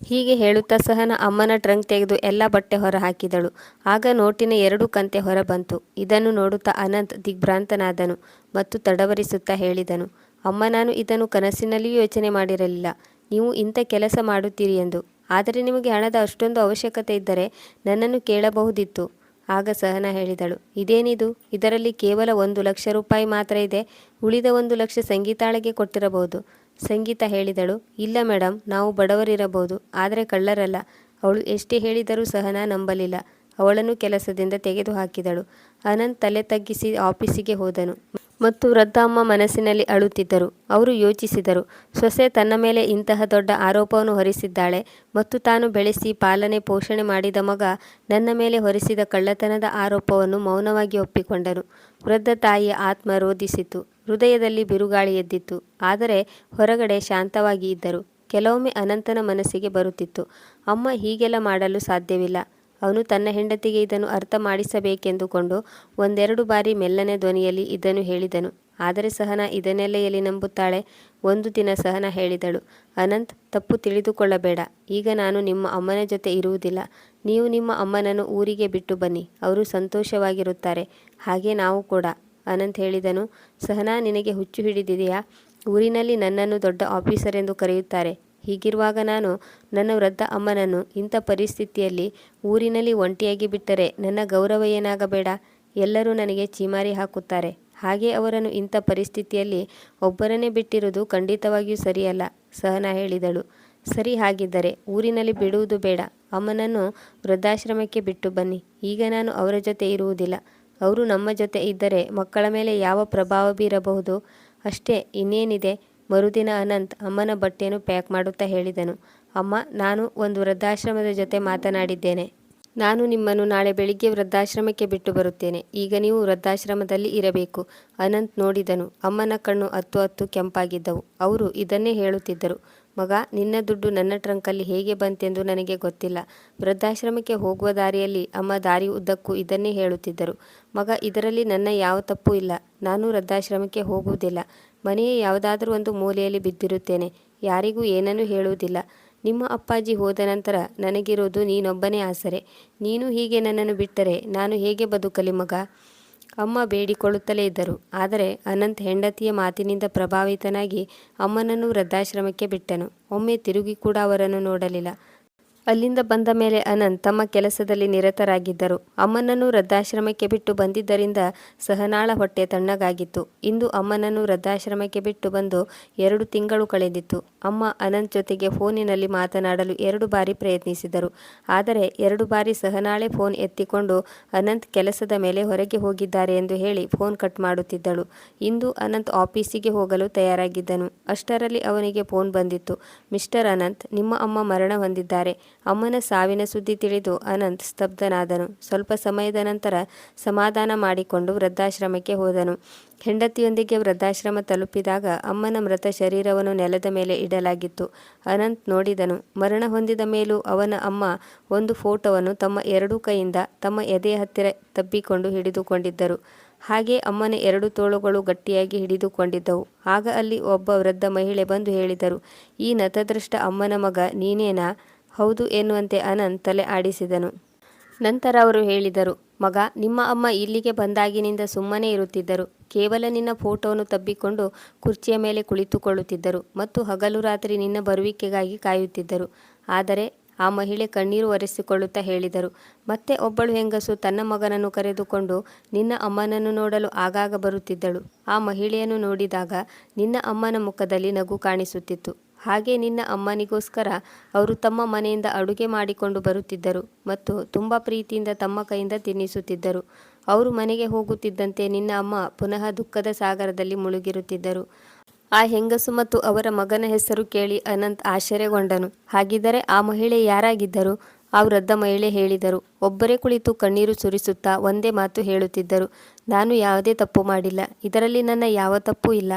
ಹೀಗೆ ಹೇಳುತ್ತಾ ಸಹನ ಅಮ್ಮನ ಟ್ರಂಕ್ ತೆಗೆದು ಎಲ್ಲ ಬಟ್ಟೆ ಹೊರ ಹಾಕಿದಳು ಆಗ ನೋಟಿನ ಎರಡು ಕಂತೆ ಹೊರ ಬಂತು ಇದನ್ನು ನೋಡುತ್ತಾ ಅನಂತ್ ದಿಗ್ಭ್ರಾಂತನಾದನು ಮತ್ತು ತಡವರಿಸುತ್ತಾ ಹೇಳಿದನು, ಅಮ್ಮ, ನಾನು ಇದನ್ನು ಕನಸಿನಲ್ಲಿಯೂ ಯೋಚನೆ ಮಾಡಿರಲಿಲ್ಲ. ನೀವು ಇಂಥ ಕೆಲಸ ಮಾಡುತ್ತೀರಿ ಎಂದು. ಆದರೆ ನಿಮಗೆ ಹಣದ ಅಷ್ಟೊಂದು ಅವಶ್ಯಕತೆ ಇದ್ದರೆ ನನ್ನನ್ನು ಕೇಳಬಹುದಿತ್ತು. ಆಗ ಸಹನ ಹೇಳಿದಳು, ಇದೇನಿದು? ಇದರಲ್ಲಿ ಕೇವಲ ಒಂದು ಲಕ್ಷ ರೂಪಾಯಿ ಮಾತ್ರ ಇದೆ. ಉಳಿದ ಒಂದು ಲಕ್ಷ ಸಂಗೀತಾಳಿಗೆ ಕೊಟ್ಟಿರಬಹುದು. ಸಂಗೀತ ಹೇಳಿದಳು, ಇಲ್ಲ ಮೇಡಮ್ ನಾವು ಬಡವರಿರಬಹುದು, ಆದರೆ ಕಳ್ಳರಲ್ಲ. ಅವಳು ಎಷ್ಟೇ ಹೇಳಿದರೂ ಸಹನಾ ನಂಬಲಿಲ್ಲ. ಅವಳನ್ನು ಕೆಲಸದಿಂದ ತೆಗೆದುಹಾಕಿದಳು. ಅನಂತ್ ತಲೆ ತಗ್ಗಿಸಿ ಆಫೀಸಿಗೆ ಹೋದನು. ಮತ್ತು ವೃದ್ಧಮ್ಮ ಮನಸ್ಸಿನಲ್ಲಿ ಅಳುತ್ತಿದ್ದರು. ಅವರು ಯೋಚಿಸಿದರು, ಸೊಸೆ ತನ್ನ ಮೇಲೆ ಇಂತಹ ದೊಡ್ಡ ಆರೋಪವನ್ನು ಹೊರಿಸಿದ್ದಾಳೆ ಮತ್ತು ತಾನು ಬೆಳೆಸಿ ಪಾಲನೆ ಪೋಷಣೆ ಮಾಡಿದ ಮಗ ನನ್ನ ಮೇಲೆ ಹೊರಿಸಿದ ಕಳ್ಳತನದ ಆರೋಪವನ್ನು ಮೌನವಾಗಿ ಒಪ್ಪಿಕೊಂಡನು. ವೃದ್ಧ ತಾಯಿಯ ಆತ್ಮ ರೋಧಿಸಿತು. ಹೃದಯದಲ್ಲಿ ಬಿರುಗಾಳಿ ಎದ್ದಿತ್ತು. ಆದರೆ ಹೊರಗಡೆ ಶಾಂತವಾಗಿ ಇದ್ದರು. ಕೆಲವೊಮ್ಮೆ ಅನಂತನ ಮನಸ್ಸಿಗೆ ಬರುತ್ತಿತ್ತು. ಅಮ್ಮ ಹೀಗೆಲ್ಲ ಮಾಡಲು ಸಾಧ್ಯವಿಲ್ಲ. ಅವನು ತನ್ನ ಹೆಂಡತಿಗೆ ಇದನ್ನು ಅರ್ಥ ಮಾಡಿಸಬೇಕೆಂದುಕೊಂಡು ಒಂದೆರಡು ಬಾರಿ ಮೆಲ್ಲನೆ ಧ್ವನಿಯಲ್ಲಿ ಇದನ್ನು ಹೇಳಿದನು. ಆದರೆ ಸಹನಾ ಇದನ್ನೆಲ್ಲೆಯಲ್ಲಿ ನಂಬುತ್ತಾಳೆ? ಒಂದು ದಿನ ಸಹನ ಹೇಳಿದಳು. ಅನಂತ್, ತಪ್ಪು ತಿಳಿದುಕೊಳ್ಳಬೇಡ. ಈಗ ನಾನು ನಿಮ್ಮ ಅಮ್ಮನ ಜೊತೆ ಇರುವುದಿಲ್ಲ. ನೀವು ನಿಮ್ಮ ಅಮ್ಮನನ್ನು ಊರಿಗೆ ಬಿಟ್ಟು ಬನ್ನಿ. ಅವರು ಸಂತೋಷವಾಗಿರುತ್ತಾರೆ. ಹಾಗೆ ನಾವು ಕೂಡ, ಅನಂತ್ ಹೇಳಿದನು. ಸಹನಾ, ನಿನಗೆ ಹುಚ್ಚು ಹಿಡಿದಿದೆಯಾ? ಊರಿನಲ್ಲಿ ನನ್ನನ್ನು ದೊಡ್ಡ ಆಫೀಸರ್ ಎಂದು ಕರೆಯುತ್ತಾರೆ. ಹೀಗಿರುವಾಗ ನಾನು ನನ್ನ ವೃದ್ಧ ಅಮ್ಮನನ್ನು ಇಂಥ ಪರಿಸ್ಥಿತಿಯಲ್ಲಿ ಊರಿನಲ್ಲಿ ಒಂಟಿಯಾಗಿ ಬಿಟ್ಟರೆ ನನ್ನ ಗೌರವ ಏನಾಗಬೇಡ? ಎಲ್ಲರೂ ನನಗೆ ಚೀಮಾರಿ ಹಾಕುತ್ತಾರೆ. ಹಾಗೆ ಅವರನ್ನು ಇಂಥ ಪರಿಸ್ಥಿತಿಯಲ್ಲಿ ಒಬ್ಬರನ್ನೇ ಬಿಟ್ಟಿರುವುದು ಖಂಡಿತವಾಗಿಯೂ ಸರಿಯಲ್ಲ, ಸಹನಾ ಹೇಳಿದಳು. ಸರಿ, ಹಾಗಿದ್ದರೆ ಊರಿನಲ್ಲಿ ಬಿಡುವುದು ಬೇಡ. ಅಮ್ಮನನ್ನು ವೃದ್ಧಾಶ್ರಮಕ್ಕೆ ಬಿಟ್ಟು ಬನ್ನಿ. ಈಗ ನಾನು ಅವರ ಜೊತೆ ಇರುವುದಿಲ್ಲ. ಅವರು ನಮ್ಮ ಜೊತೆ ಇದ್ದರೆ ಮಕ್ಕಳ ಮೇಲೆ ಯಾವ ಪ್ರಭಾವ ಬೀರಬಹುದು? ಅಷ್ಟೇ, ಇನ್ನೇನಿದೆ? ಮರುದಿನ ಅನಂತ್ ಅಮ್ಮನ ಬಟ್ಟೆಯನ್ನು ಪ್ಯಾಕ್ ಮಾಡುತ್ತಾ ಹೇಳಿದನು. ಅಮ್ಮ, ನಾನು ಒಂದು ವೃದ್ಧಾಶ್ರಮದ ಜೊತೆ ಮಾತನಾಡಿದ್ದೇನೆ. ನಾನು ನಿಮ್ಮನ್ನು ನಾಳೆ ಬೆಳಿಗ್ಗೆ ವೃದ್ಧಾಶ್ರಮಕ್ಕೆ ಬಿಟ್ಟು ಬರುತ್ತೇನೆ. ಈಗ ನೀವು ವೃದ್ಧಾಶ್ರಮದಲ್ಲಿ ಇರಬೇಕು. ಅನಂತ್ ನೋಡಿದನು. ಅಮ್ಮನ ಕಣ್ಣು ಹತ್ತು ಹತ್ತು ಕೆಂಪಾಗಿದ್ದವು. ಅವರು ಇದನ್ನೇ ಹೇಳುತ್ತಿದ್ದರು. ಮಗ, ನಿನ್ನ ದುಡ್ಡು ನನ್ನ ಟ್ರಂಕಲ್ಲಿ ಹೇಗೆ ಬಂತೆಂದು ನನಗೆ ಗೊತ್ತಿಲ್ಲ. ವೃದ್ಧಾಶ್ರಮಕ್ಕೆ ಹೋಗುವ ದಾರಿಯಲ್ಲಿ ಅಮ್ಮ ದಾರಿ ಉದ್ದಕ್ಕೂ ಇದನ್ನೇ ಹೇಳುತ್ತಿದ್ದರು. ಮಗ, ಇದರಲ್ಲಿ ನನ್ನ ಯಾವ ತಪ್ಪು ಇಲ್ಲ. ನಾನು ವೃದ್ಧಾಶ್ರಮಕ್ಕೆ ಹೋಗುವುದಿಲ್ಲ. ಮನೆಯ ಯಾವುದಾದರೂ ಒಂದು ಮೂಲೆಯಲ್ಲಿ ಬಿದ್ದಿರುತ್ತೇನೆ. ಯಾರಿಗೂ ಏನನ್ನೂ ಹೇಳುವುದಿಲ್ಲ. ನಿಮ್ಮ ಅಪ್ಪಾಜಿ ಹೋದ ನಂತರ ನನಗಿರೋದು ನೀನೊಬ್ಬನೇ ಆಸರೆ. ನೀನು ಹೀಗೆ ನನ್ನನ್ನು ಬಿಟ್ಟರೆ ನಾನು ಹೇಗೆ ಬದುಕಲಿ ಮಗ? ಅಮ್ಮ ಬೇಡಿಕೊಳ್ಳುತ್ತಲೇ ಇದ್ದರು. ಆದರೆ ಅನಂತ್ ಹೆಂಡತಿಯ ಮಾತಿನಿಂದ ಪ್ರಭಾವಿತನಾಗಿ ಅಮ್ಮನನ್ನು ವೃದ್ಧಾಶ್ರಮಕ್ಕೆ ಬಿಟ್ಟನು. ಒಮ್ಮೆ ತಿರುಗಿ ಕೂಡ ಅವರನ್ನು ನೋಡಲಿಲ್ಲ. ಅಲ್ಲಿಂದ ಬಂದ ಮೇಲೆ ಅನಂತ್ ತಮ್ಮ ಕೆಲಸದಲ್ಲಿ ನಿರತರಾಗಿದ್ದರು. ಅಮ್ಮನನ್ನು ವೃದ್ಧಾಶ್ರಮಕ್ಕೆ ಬಿಟ್ಟು ಬಂದಿದ್ದರಿಂದ ಸಹನಾಳ ಹೊಟ್ಟೆ ತಣ್ಣಗಾಗಿತ್ತು. ಇಂದು ಅಮ್ಮನನ್ನು ವೃದ್ಧಾಶ್ರಮಕ್ಕೆ ಬಿಟ್ಟು ಬಂದು ಎರಡು ತಿಂಗಳು ಕಳೆದಿತ್ತು. ಅಮ್ಮ ಅನಂತ್ ಜೊತೆಗೆ ಫೋನಿನಲ್ಲಿ ಮಾತನಾಡಲು ಎರಡು ಬಾರಿ ಪ್ರಯತ್ನಿಸಿದರು. ಆದರೆ ಎರಡು ಬಾರಿ ಸಹನಾಳೆ ಫೋನ್ ಎತ್ತಿಕೊಂಡು ಅನಂತ್ ಕೆಲಸದ ಮೇಲೆ ಹೊರಗೆ ಹೋಗಿದ್ದಾರೆ ಎಂದು ಹೇಳಿ ಫೋನ್ ಕಟ್ ಮಾಡುತ್ತಿದ್ದಳು. ಇಂದು ಅನಂತ್ ಆಫೀಸಿಗೆ ಹೋಗಲು ತಯಾರಾಗಿದ್ದನು. ಅಷ್ಟರಲ್ಲಿ ಅವನಿಗೆ ಫೋನ್ ಬಂದಿತ್ತು. ಮಿಸ್ಟರ್ ಅನಂತ್, ನಿಮ್ಮ ಅಮ್ಮ ಮರಣ ಹೊಂದಿದ್ದಾರೆ. ಅಮ್ಮನ ಸಾವಿನ ಸುದ್ದಿ ತಿಳಿದು ಅನಂತ್ ಸ್ತಬ್ಧನಾದನು. ಸ್ವಲ್ಪ ಸಮಯದ ನಂತರ ಸಮಾಧಾನ ಮಾಡಿಕೊಂಡು ವೃದ್ಧಾಶ್ರಮಕ್ಕೆ ಹೋದನು. ಹೆಂಡತಿಯೊಂದಿಗೆ ವೃದ್ಧಾಶ್ರಮ ತಲುಪಿದಾಗ ಅಮ್ಮನ ಮೃತ ಶರೀರವನ್ನು ನೆಲದ ಮೇಲೆ ಇಡಲಾಗಿತ್ತು. ಅನಂತ್ ನೋಡಿದನು. ಮರಣ ಹೊಂದಿದ ಮೇಲೂ ಅವನ ಅಮ್ಮ ಒಂದು ಫೋಟೋವನ್ನು ತಮ್ಮ ಎರಡೂ ಕೈಯಿಂದ ತಮ್ಮ ಎದೆಯ ಹತ್ತಿರ ತಬ್ಬಿಕೊಂಡು ಹಿಡಿದುಕೊಂಡಿದ್ದರು. ಹಾಗೆ ಅಮ್ಮನ ಎರಡು ತೋಳುಗಳು ಗಟ್ಟಿಯಾಗಿ ಹಿಡಿದುಕೊಂಡಿದ್ದವು. ಆಗ ಅಲ್ಲಿ ಒಬ್ಬ ವೃದ್ಧ ಮಹಿಳೆ ಬಂದು ಹೇಳಿದರು, ಈ ನತದೃಷ್ಟ ಅಮ್ಮನ ಮಗ ನೀನೇನಾ? ಹೌದು ಎನ್ನುವಂತೆ ಅನಂತ್ ತಲೆ ಆಡಿಸಿದನು. ನಂತರ ಅವರು ಹೇಳಿದರು, ಮಗ, ನಿಮ್ಮ ಅಮ್ಮ ಇಲ್ಲಿಗೆ ಬಂದಾಗಿನಿಂದ ಸುಮ್ಮನೆ ಇರುತ್ತಿದ್ದರು. ಕೇವಲ ನಿನ್ನ ಫೋಟೋವನ್ನು ತಬ್ಬಿಕೊಂಡು ಕುರ್ಚಿಯ ಮೇಲೆ ಕುಳಿತುಕೊಳ್ಳುತ್ತಿದ್ದರು ಮತ್ತು ಹಗಲು ರಾತ್ರಿ ನಿನ್ನ ಬರುವಿಕೆಗಾಗಿ ಕಾಯುತ್ತಿದ್ದರು. ಆದರೆ ಆ ಮಹಿಳೆ ಕಣ್ಣೀರು ಒರೆಸಿಕೊಳ್ಳುತ್ತಾ ಹೇಳಿದರು, ಮತ್ತೆ ಒಬ್ಬಳು ಹೆಂಗಸು ತನ್ನ ಮಗನನ್ನು ಕರೆದುಕೊಂಡು ನಿನ್ನ ಅಮ್ಮನನ್ನು ನೋಡಲು ಆಗಾಗ ಬರುತ್ತಿದ್ದಳು. ಆ ಮಹಿಳೆಯನ್ನು ನೋಡಿದಾಗ ನಿನ್ನ ಅಮ್ಮನ ಮುಖದಲ್ಲಿ ನಗು ಕಾಣಿಸುತ್ತಿತ್ತು. ಹಾಗೆ ನಿನ್ನ ಅಮ್ಮನಿಗೋಸ್ಕರ ಅವರು ತಮ್ಮ ಮನೆಯಿಂದ ಅಡುಗೆ ಮಾಡಿಕೊಂಡು ಬರುತ್ತಿದ್ದರು ಮತ್ತು ತುಂಬ ಪ್ರೀತಿಯಿಂದ ತಮ್ಮ ಕೈಯಿಂದ ತಿನ್ನಿಸುತ್ತಿದ್ದರು. ಅವರು ಮನೆಗೆ ಹೋಗುತ್ತಿದ್ದಂತೆ ನಿನ್ನ ಅಮ್ಮ ಪುನಃ ದುಃಖದ ಸಾಗರದಲ್ಲಿ ಮುಳುಗಿರುತ್ತಿದ್ದರು. ಆ ಹೆಂಗಸು ಮತ್ತು ಅವರ ಮಗನ ಹೆಸರು ಕೇಳಿ ಅನಂತ್ ಆಶ್ಚರ್ಯಗೊಂಡನು. ಹಾಗಿದ್ದರೆ ಆ ಮಹಿಳೆ ಯಾರಾಗಿದ್ದರು? ಆ ವೃದ್ಧ ಮಹಿಳೆ ಹೇಳಿದರು. ಒಬ್ಬರೇ ಕುಳಿತು ಕಣ್ಣೀರು ಸುರಿಸುತ್ತಾ ಒಂದೇ ಮಾತು ಹೇಳುತ್ತಿದ್ದರು. ನಾನು ಯಾವುದೇ ತಪ್ಪು ಮಾಡಿಲ್ಲ. ಇದರಲ್ಲಿ ನನ್ನ ಯಾವ ತಪ್ಪು ಇಲ್ಲ.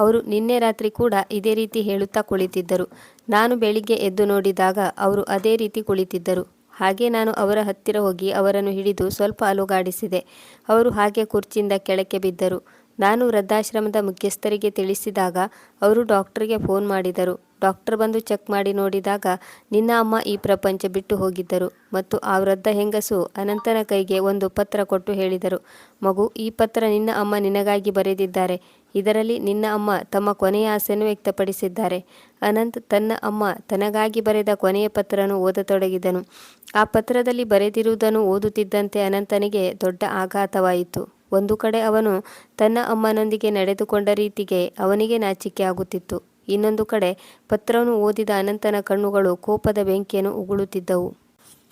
ಅವರು ನಿನ್ನೆ ರಾತ್ರಿ ಕೂಡ ಇದೇ ರೀತಿ ಹೇಳುತ್ತಾ ಕುಳಿತಿದ್ದರು. ನಾನು ಬೆಳಿಗ್ಗೆ ಎದ್ದು ನೋಡಿದಾಗ ಅವರು ಅದೇ ರೀತಿ ಕುಳಿತಿದ್ದರು. ಹಾಗೆ ನಾನು ಅವರ ಹತ್ತಿರ ಹೋಗಿ ಅವರನ್ನು ಹಿಡಿದು ಸ್ವಲ್ಪ ಅಲುಗಾಡಿಸಿದೆ. ಅವರು ಹಾಗೆ ಕುರ್ಚಿಯಿಂದ ಕೆಳಕ್ಕೆ ಬಿದ್ದರು. ನಾನು ವೃದ್ಧಾಶ್ರಮದ ಮುಖ್ಯಸ್ಥರಿಗೆ ತಿಳಿಸಿದಾಗ ಅವರು ಡಾಕ್ಟರ್ಗೆ ಫೋನ್ ಮಾಡಿದರು. ಡಾಕ್ಟರ್ ಬಂದು ಚೆಕ್ ಮಾಡಿ ನೋಡಿದಾಗ ನಿನ್ನ ಅಮ್ಮ ಈ ಪ್ರಪಂಚ ಬಿಟ್ಟು ಹೋಗಿದ್ದರು ಮತ್ತು ಆ ವೃದ್ಧ ಹೆಂಗಸು ಅನಂತನ ಕೈಗೆ ಒಂದು ಪತ್ರ ಕೊಟ್ಟು ಹೇಳಿದರು. ಮಗು, ಈ ಪತ್ರ ನಿನ್ನ ಅಮ್ಮ ನಿನಗಾಗಿ ಬರೆದಿದ್ದಾರೆ. ಇದರಲ್ಲಿ ನಿನ್ನ ಅಮ್ಮ ತಮ್ಮ ಕೊನೆಯ ಆಸೆಯನ್ನು ವ್ಯಕ್ತಪಡಿಸಿದ್ದಾರೆ. ಅನಂತ್ ತನ್ನ ಅಮ್ಮ ತನಗಾಗಿ ಬರೆದ ಕೊನೆಯ ಪತ್ರವನ್ನು ಓದತೊಡಗಿದನು. ಆ ಪತ್ರದಲ್ಲಿ ಬರೆದಿರುವುದನ್ನು ಓದುತ್ತಿದ್ದಂತೆ ಅನಂತನಿಗೆ ದೊಡ್ಡ ಆಘಾತವಾಯಿತು. ಒಂದು ಕಡೆ ಅವನು ತನ್ನ ಅಮ್ಮನೊಂದಿಗೆ ನಡೆದುಕೊಂಡ ರೀತಿಗೆ ಅವನಿಗೆ ನಾಚಿಕೆ ಆಗುತ್ತಿತ್ತು. ಇನ್ನೊಂದು ಕಡೆ ಪತ್ರವನ್ನು ಓದಿದ ಅನಂತನ ಕಣ್ಣುಗಳು ಕೋಪದ ಬೆಂಕಿಯನ್ನು ಉಗುಳುತ್ತಿದ್ದವು.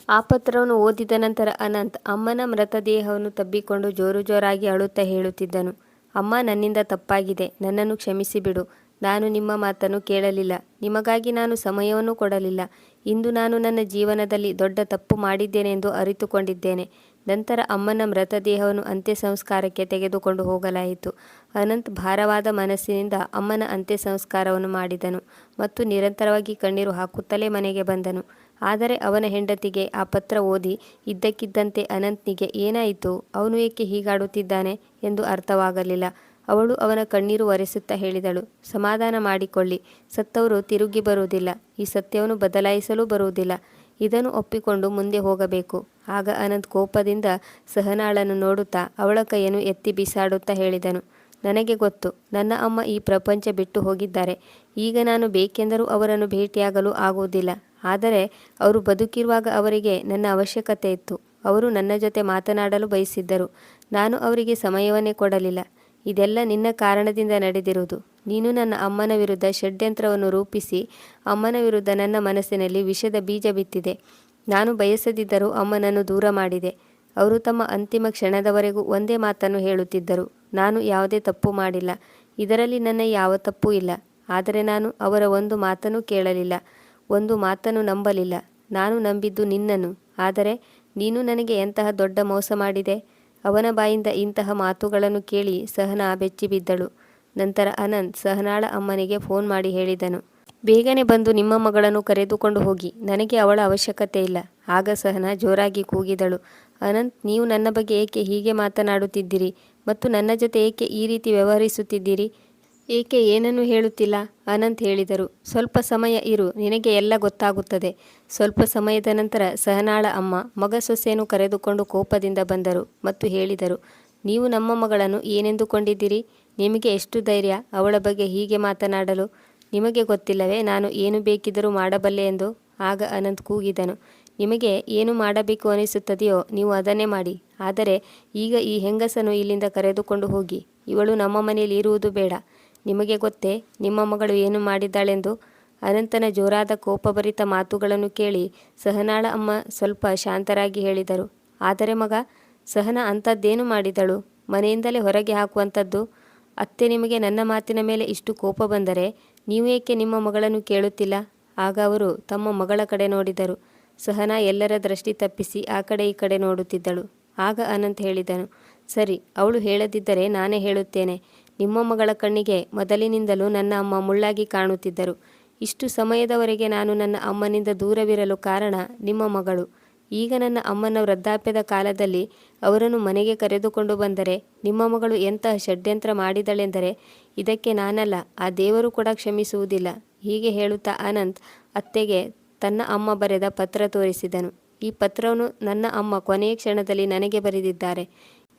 ಆ ಪತ್ರವನ್ನು ಓದಿದ ನಂತರ ಅನಂತ್ ಅಮ್ಮನ ಮೃತದೇಹವನ್ನು ತಬ್ಬಿಕೊಂಡು ಜೋರು ಜೋರಾಗಿ ಅಳುತ್ತಾ ಹೇಳುತ್ತಿದ್ದನು. ಅಮ್ಮ ನನ್ನಿಂದ ತಪ್ಪಾಗಿದೆ, ನನ್ನನ್ನು ಕ್ಷಮಿಸಿಬಿಡು ನಾನು ನಿಮ್ಮ ಮಾತನ್ನು ಕೇಳಲಿಲ್ಲ. ನಿಮಗಾಗಿ ನಾನು ಸಮಯವನ್ನು ಕೊಡಲಿಲ್ಲ. ಇಂದು ನಾನು ನನ್ನ ಜೀವನದಲ್ಲಿ ದೊಡ್ಡ ತಪ್ಪು ಮಾಡಿದ್ದೇನೆಂದು ಅರಿತುಕೊಂಡಿದ್ದೇನೆ. ನಂತರ ಅಮ್ಮನ ಮೃತದೇಹವನ್ನು ಅಂತ್ಯ ಸಂಸ್ಕಾರಕ್ಕೆ ತೆಗೆದುಕೊಂಡು ಹೋಗಲಾಯಿತು. ಅನಂತ್ ಭಾರವಾದ ಮನಸ್ಸಿನಿಂದ ಅಮ್ಮನ ಅಂತ್ಯ ಸಂಸ್ಕಾರವನ್ನು ಮಾಡಿದನು ಮತ್ತು ನಿರಂತರವಾಗಿ ಕಣ್ಣೀರು ಹಾಕುತ್ತಲೇ ಮನೆಗೆ ಬಂದನು. ಆದರೆ ಅವನ ಹೆಂಡತಿಗೆ ಆ ಪತ್ರ ಓದಿ ಇದ್ದಕ್ಕಿದ್ದಂತೆ ಅನಂತ್ನಿಗೆ ಏನಾಯಿತು? ಅವನು ಏಕೆ ಹೀಗಾಡುತ್ತಿದ್ದಾನೆ ಎಂದು ಅರ್ಥವಾಗಲಿಲ್ಲ. ಅವಳು ಅವನ ಕಣ್ಣೀರು ಒರೆಸುತ್ತಾ ಹೇಳಿದಳು, ಸಮಾಧಾನ ಮಾಡಿಕೊಳ್ಳಿ. ಸತ್ತವರು ತಿರುಗಿ ಬರುವುದಿಲ್ಲ. ಈ ಸತ್ಯವನ್ನು ಬದಲಾಯಿಸಲು ಬರುವುದಿಲ್ಲ. ಇದನ್ನು ಒಪ್ಪಿಕೊಂಡು ಮುಂದೆ ಹೋಗಬೇಕು. ಆಗ ಅನಂತ್ ಕೋಪದಿಂದ ಸಹನಾಳನ್ನು ನೋಡುತ್ತಾ ಅವಳ ಕೈಯನ್ನು ಎತ್ತಿ ಬಿಸಾಡುತ್ತಾ ಹೇಳಿದನು ನನಗೆ ಗೊತ್ತು. ನನ್ನ ಅಮ್ಮ ಈ ಪ್ರಪಂಚ ಬಿಟ್ಟು ಹೋಗಿದ್ದಾರೆ. ಈಗ ನಾನು ಬೇಕೆಂದರೂ ಅವರನ್ನು ಭೇಟಿಯಾಗಲು ಆಗುವುದಿಲ್ಲ. ಆದರೆ ಅವರು ಬದುಕಿರುವಾಗ ಅವರಿಗೆ ನನ್ನ ಅವಶ್ಯಕತೆ ಇತ್ತು. ಅವರು ನನ್ನ ಜೊತೆ ಮಾತನಾಡಲು ಬಯಸಿದ್ದರು. ನಾನು ಅವರಿಗೆ ಸಮಯವನ್ನೇ ಕೊಡಲಿಲ್ಲ. ಇದೆಲ್ಲ ನಿನ್ನ ಕಾರಣದಿಂದ ನಡೆದಿರುವುದು. ನೀನು ನನ್ನ ಅಮ್ಮನ ವಿರುದ್ಧ ಷಡ್ಯಂತ್ರವನ್ನು ರೂಪಿಸಿ, ಅಮ್ಮನ ವಿರುದ್ಧ ನನ್ನ ಮನಸ್ಸಿನಲ್ಲಿ ವಿಷದ ಬೀಜ ಬಿತ್ತಿದೆ. ನಾನು ಬಯಸದಿದ್ದರೂ ಅಮ್ಮನನ್ನು ದೂರ ಮಾಡಿದೆ. ಅವರು ತಮ್ಮ ಅಂತಿಮ ಕ್ಷಣದವರೆಗೂ ಒಂದೇ ಮಾತನ್ನು ಹೇಳುತ್ತಿದ್ದರು. ನಾನು ಯಾವುದೇ ತಪ್ಪು ಮಾಡಿಲ್ಲ. ಇದರಲ್ಲಿ ನನ್ನ ಯಾವ ತಪ್ಪೂ ಇಲ್ಲ. ಆದರೆ ನಾನು ಅವರ ಒಂದು ಮಾತನ್ನು ಕೇಳಲಿಲ್ಲ. ಒಂದು ಮಾತನ್ನು ನಂಬಲಿಲ್ಲ. ನಾನು ನಂಬಿದ್ದು ನಿನ್ನನ್ನು. ಆದರೆ ನೀನು ನನಗೆ ಎಂತಹ ದೊಡ್ಡ ಮೋಸ ಮಾಡಿದೆ? ಅವನ ಬಾಯಿಂದ ಇಂತಹ ಮಾತುಗಳನ್ನು ಕೇಳಿ ಸಹನಾ ಬೆಚ್ಚಿಬಿದ್ದಳು. ನಂತರ ಅನಂತ್ ಸಹನಾಳ ಅಮ್ಮನಿಗೆ ಫೋನ್ ಮಾಡಿ ಹೇಳಿದನು. ಬೇಗನೆ ಬಂದು ನಿಮ್ಮ ಮಗಳನ್ನು ಕರೆದುಕೊಂಡು ಹೋಗಿ. ನನಗೆ ಅವಳ ಅವಶ್ಯಕತೆ ಇಲ್ಲ. ಆಗ ಸಹನಾ ಜೋರಾಗಿ ಕೂಗಿದಳು. ಅನಂತ್, ನೀವು ನನ್ನ ಬಗ್ಗೆ ಏಕೆ ಹೀಗೆ ಮಾತನಾಡುತ್ತಿದ್ದೀರಿ ಮತ್ತು ನನ್ನ ಜೊತೆ ಏಕೆ ಈ ರೀತಿ ವ್ಯವಹರಿಸುತ್ತಿದ್ದೀರಿ? ಏಕೆ ಏನನ್ನು ಹೇಳುತ್ತಿಲ್ಲ? ಅನಂತ್ ಹೇಳಿದರು. ಸ್ವಲ್ಪ ಸಮಯ ಇರು, ನಿನಗೆ ಎಲ್ಲ ಗೊತ್ತಾಗುತ್ತದೆ. ಸ್ವಲ್ಪ ಸಮಯದ ನಂತರ ಸಹನಾಳ ಅಮ್ಮ, ಮಗ ಸೊಸೆಯನ್ನು ಕರೆದುಕೊಂಡು ಕೋಪದಿಂದ ಬಂದರು ಮತ್ತು ಹೇಳಿದರು, ನೀವು ನಮ್ಮ ಮಗಳನ್ನು ಏನೆಂದುಕೊಂಡಿದ್ದೀರಿ? ನಿಮಗೆ ಎಷ್ಟು ಧೈರ್ಯ? ಅವಳ ಬಗ್ಗೆ ಹೀಗೆ ಮಾತನಾಡಲು ನಿಮಗೆ ಗೊತ್ತಿಲ್ಲವೇ? ನಾನು ಏನು ಬೇಕಿದ್ದರೂ ಮಾಡಬಲ್ಲೆ ಎಂದು. ಆಗ ಅನಂತ್ ಕೂಗಿದನು. ನಿಮಗೆ ಏನು ಮಾಡಬೇಕು ಅನಿಸುತ್ತದೆಯೋ ನೀವು ಅದನ್ನೇ ಮಾಡಿ. ಆದರೆ ಈಗ ಈ ಹೆಂಗಸನ್ನು ಇಲ್ಲಿಂದ ಕರೆದುಕೊಂಡು ಹೋಗಿ, ಇವಳು ನಮ್ಮ ಮನೆಯಲ್ಲಿ ಇರುವುದು ಬೇಡ. ನಿಮಗೆ ಗೊತ್ತೇ, ನಿಮ್ಮ ಮಗಳು ಏನು ಮಾಡಿದ್ದಾಳೆಂದು? ಅನಂತನ ಜೋರಾದ ಕೋಪಭರಿತ ಮಾತುಗಳನ್ನು ಕೇಳಿ ಸಹನಾಳ ಅಮ್ಮ ಸ್ವಲ್ಪ ಶಾಂತರಾಗಿ ಹೇಳಿದರು. ಆದರೆ ಮಗ, ಸಹನ ಅಂಥದ್ದೇನು ಮಾಡಿದಳು? ಮನೆಯಿಂದಲೇ ಹೊರಗೆ ಹಾಕುವಂಥದ್ದು? ಅತ್ತೆ ನಿಮಗೆ ನನ್ನ ಮಾತಿನ ಮೇಲೆ ಇಷ್ಟು ಕೋಪ ಬಂದರೆ ನೀವು ಏಕೆ ನಿಮ್ಮ ಮಗಳನ್ನು ಕೇಳುತ್ತಿಲ್ಲ? ಆಗ ಅವರು ತಮ್ಮ ಮಗಳ ಕಡೆ ನೋಡಿದರು. ಸಹನಾ ಎಲ್ಲರ ದೃಷ್ಟಿ ತಪ್ಪಿಸಿ ಆ ಕಡೆ ಈ ಕಡೆ ನೋಡುತ್ತಿದ್ದಳು. ಆಗ ಅನಂತ್ ಹೇಳಿದನು, ಸರಿ, ಅವಳು ಹೇಳದಿದ್ದರೆ ನಾನೇ ಹೇಳುತ್ತೇನೆ. ನಿಮ್ಮ ಮಗಳ ಕಣ್ಣಿಗೆ ಮೊದಲಿನಿಂದಲೂ ನನ್ನ ಅಮ್ಮ ಮುಳ್ಳಾಗಿ ಕಾಣುತ್ತಿದ್ದರು. ಇಷ್ಟು ಸಮಯದವರೆಗೆ ನಾನು ನನ್ನ ಅಮ್ಮನಿಂದ ದೂರವಿರಲು ಕಾರಣ ನಿಮ್ಮ ಮಗಳು. ಈಗ ನನ್ನ ಅಮ್ಮನ ವೃದ್ಧಾಪ್ಯದ ಕಾಲದಲ್ಲಿ ಅವರನ್ನು ಮನೆಗೆ ಕರೆದುಕೊಂಡು ಬಂದರೆ ನಿಮ್ಮ ಮಗಳು ಎಂತಹ ಷಡ್ಯಂತ್ರ ಮಾಡಿದಳೆಂದರೆ ಇದಕ್ಕೆ ನಾನಲ್ಲ, ಆ ದೇವರು ಕೂಡ ಕ್ಷಮಿಸುವುದಿಲ್ಲ. ಹೀಗೆ ಹೇಳುತ್ತಾ ಅನಂತ್ ಅತ್ತೆಗೆ ತನ್ನ ಅಮ್ಮ ಬರೆದ ಪತ್ರ ತೋರಿಸಿದನು. ಈ ಪತ್ರವನ್ನು ನನ್ನ ಅಮ್ಮ ಕೊನೆಯ ಕ್ಷಣದಲ್ಲಿ ನನಗೆ ಬರೆದಿದ್ದಾರೆ.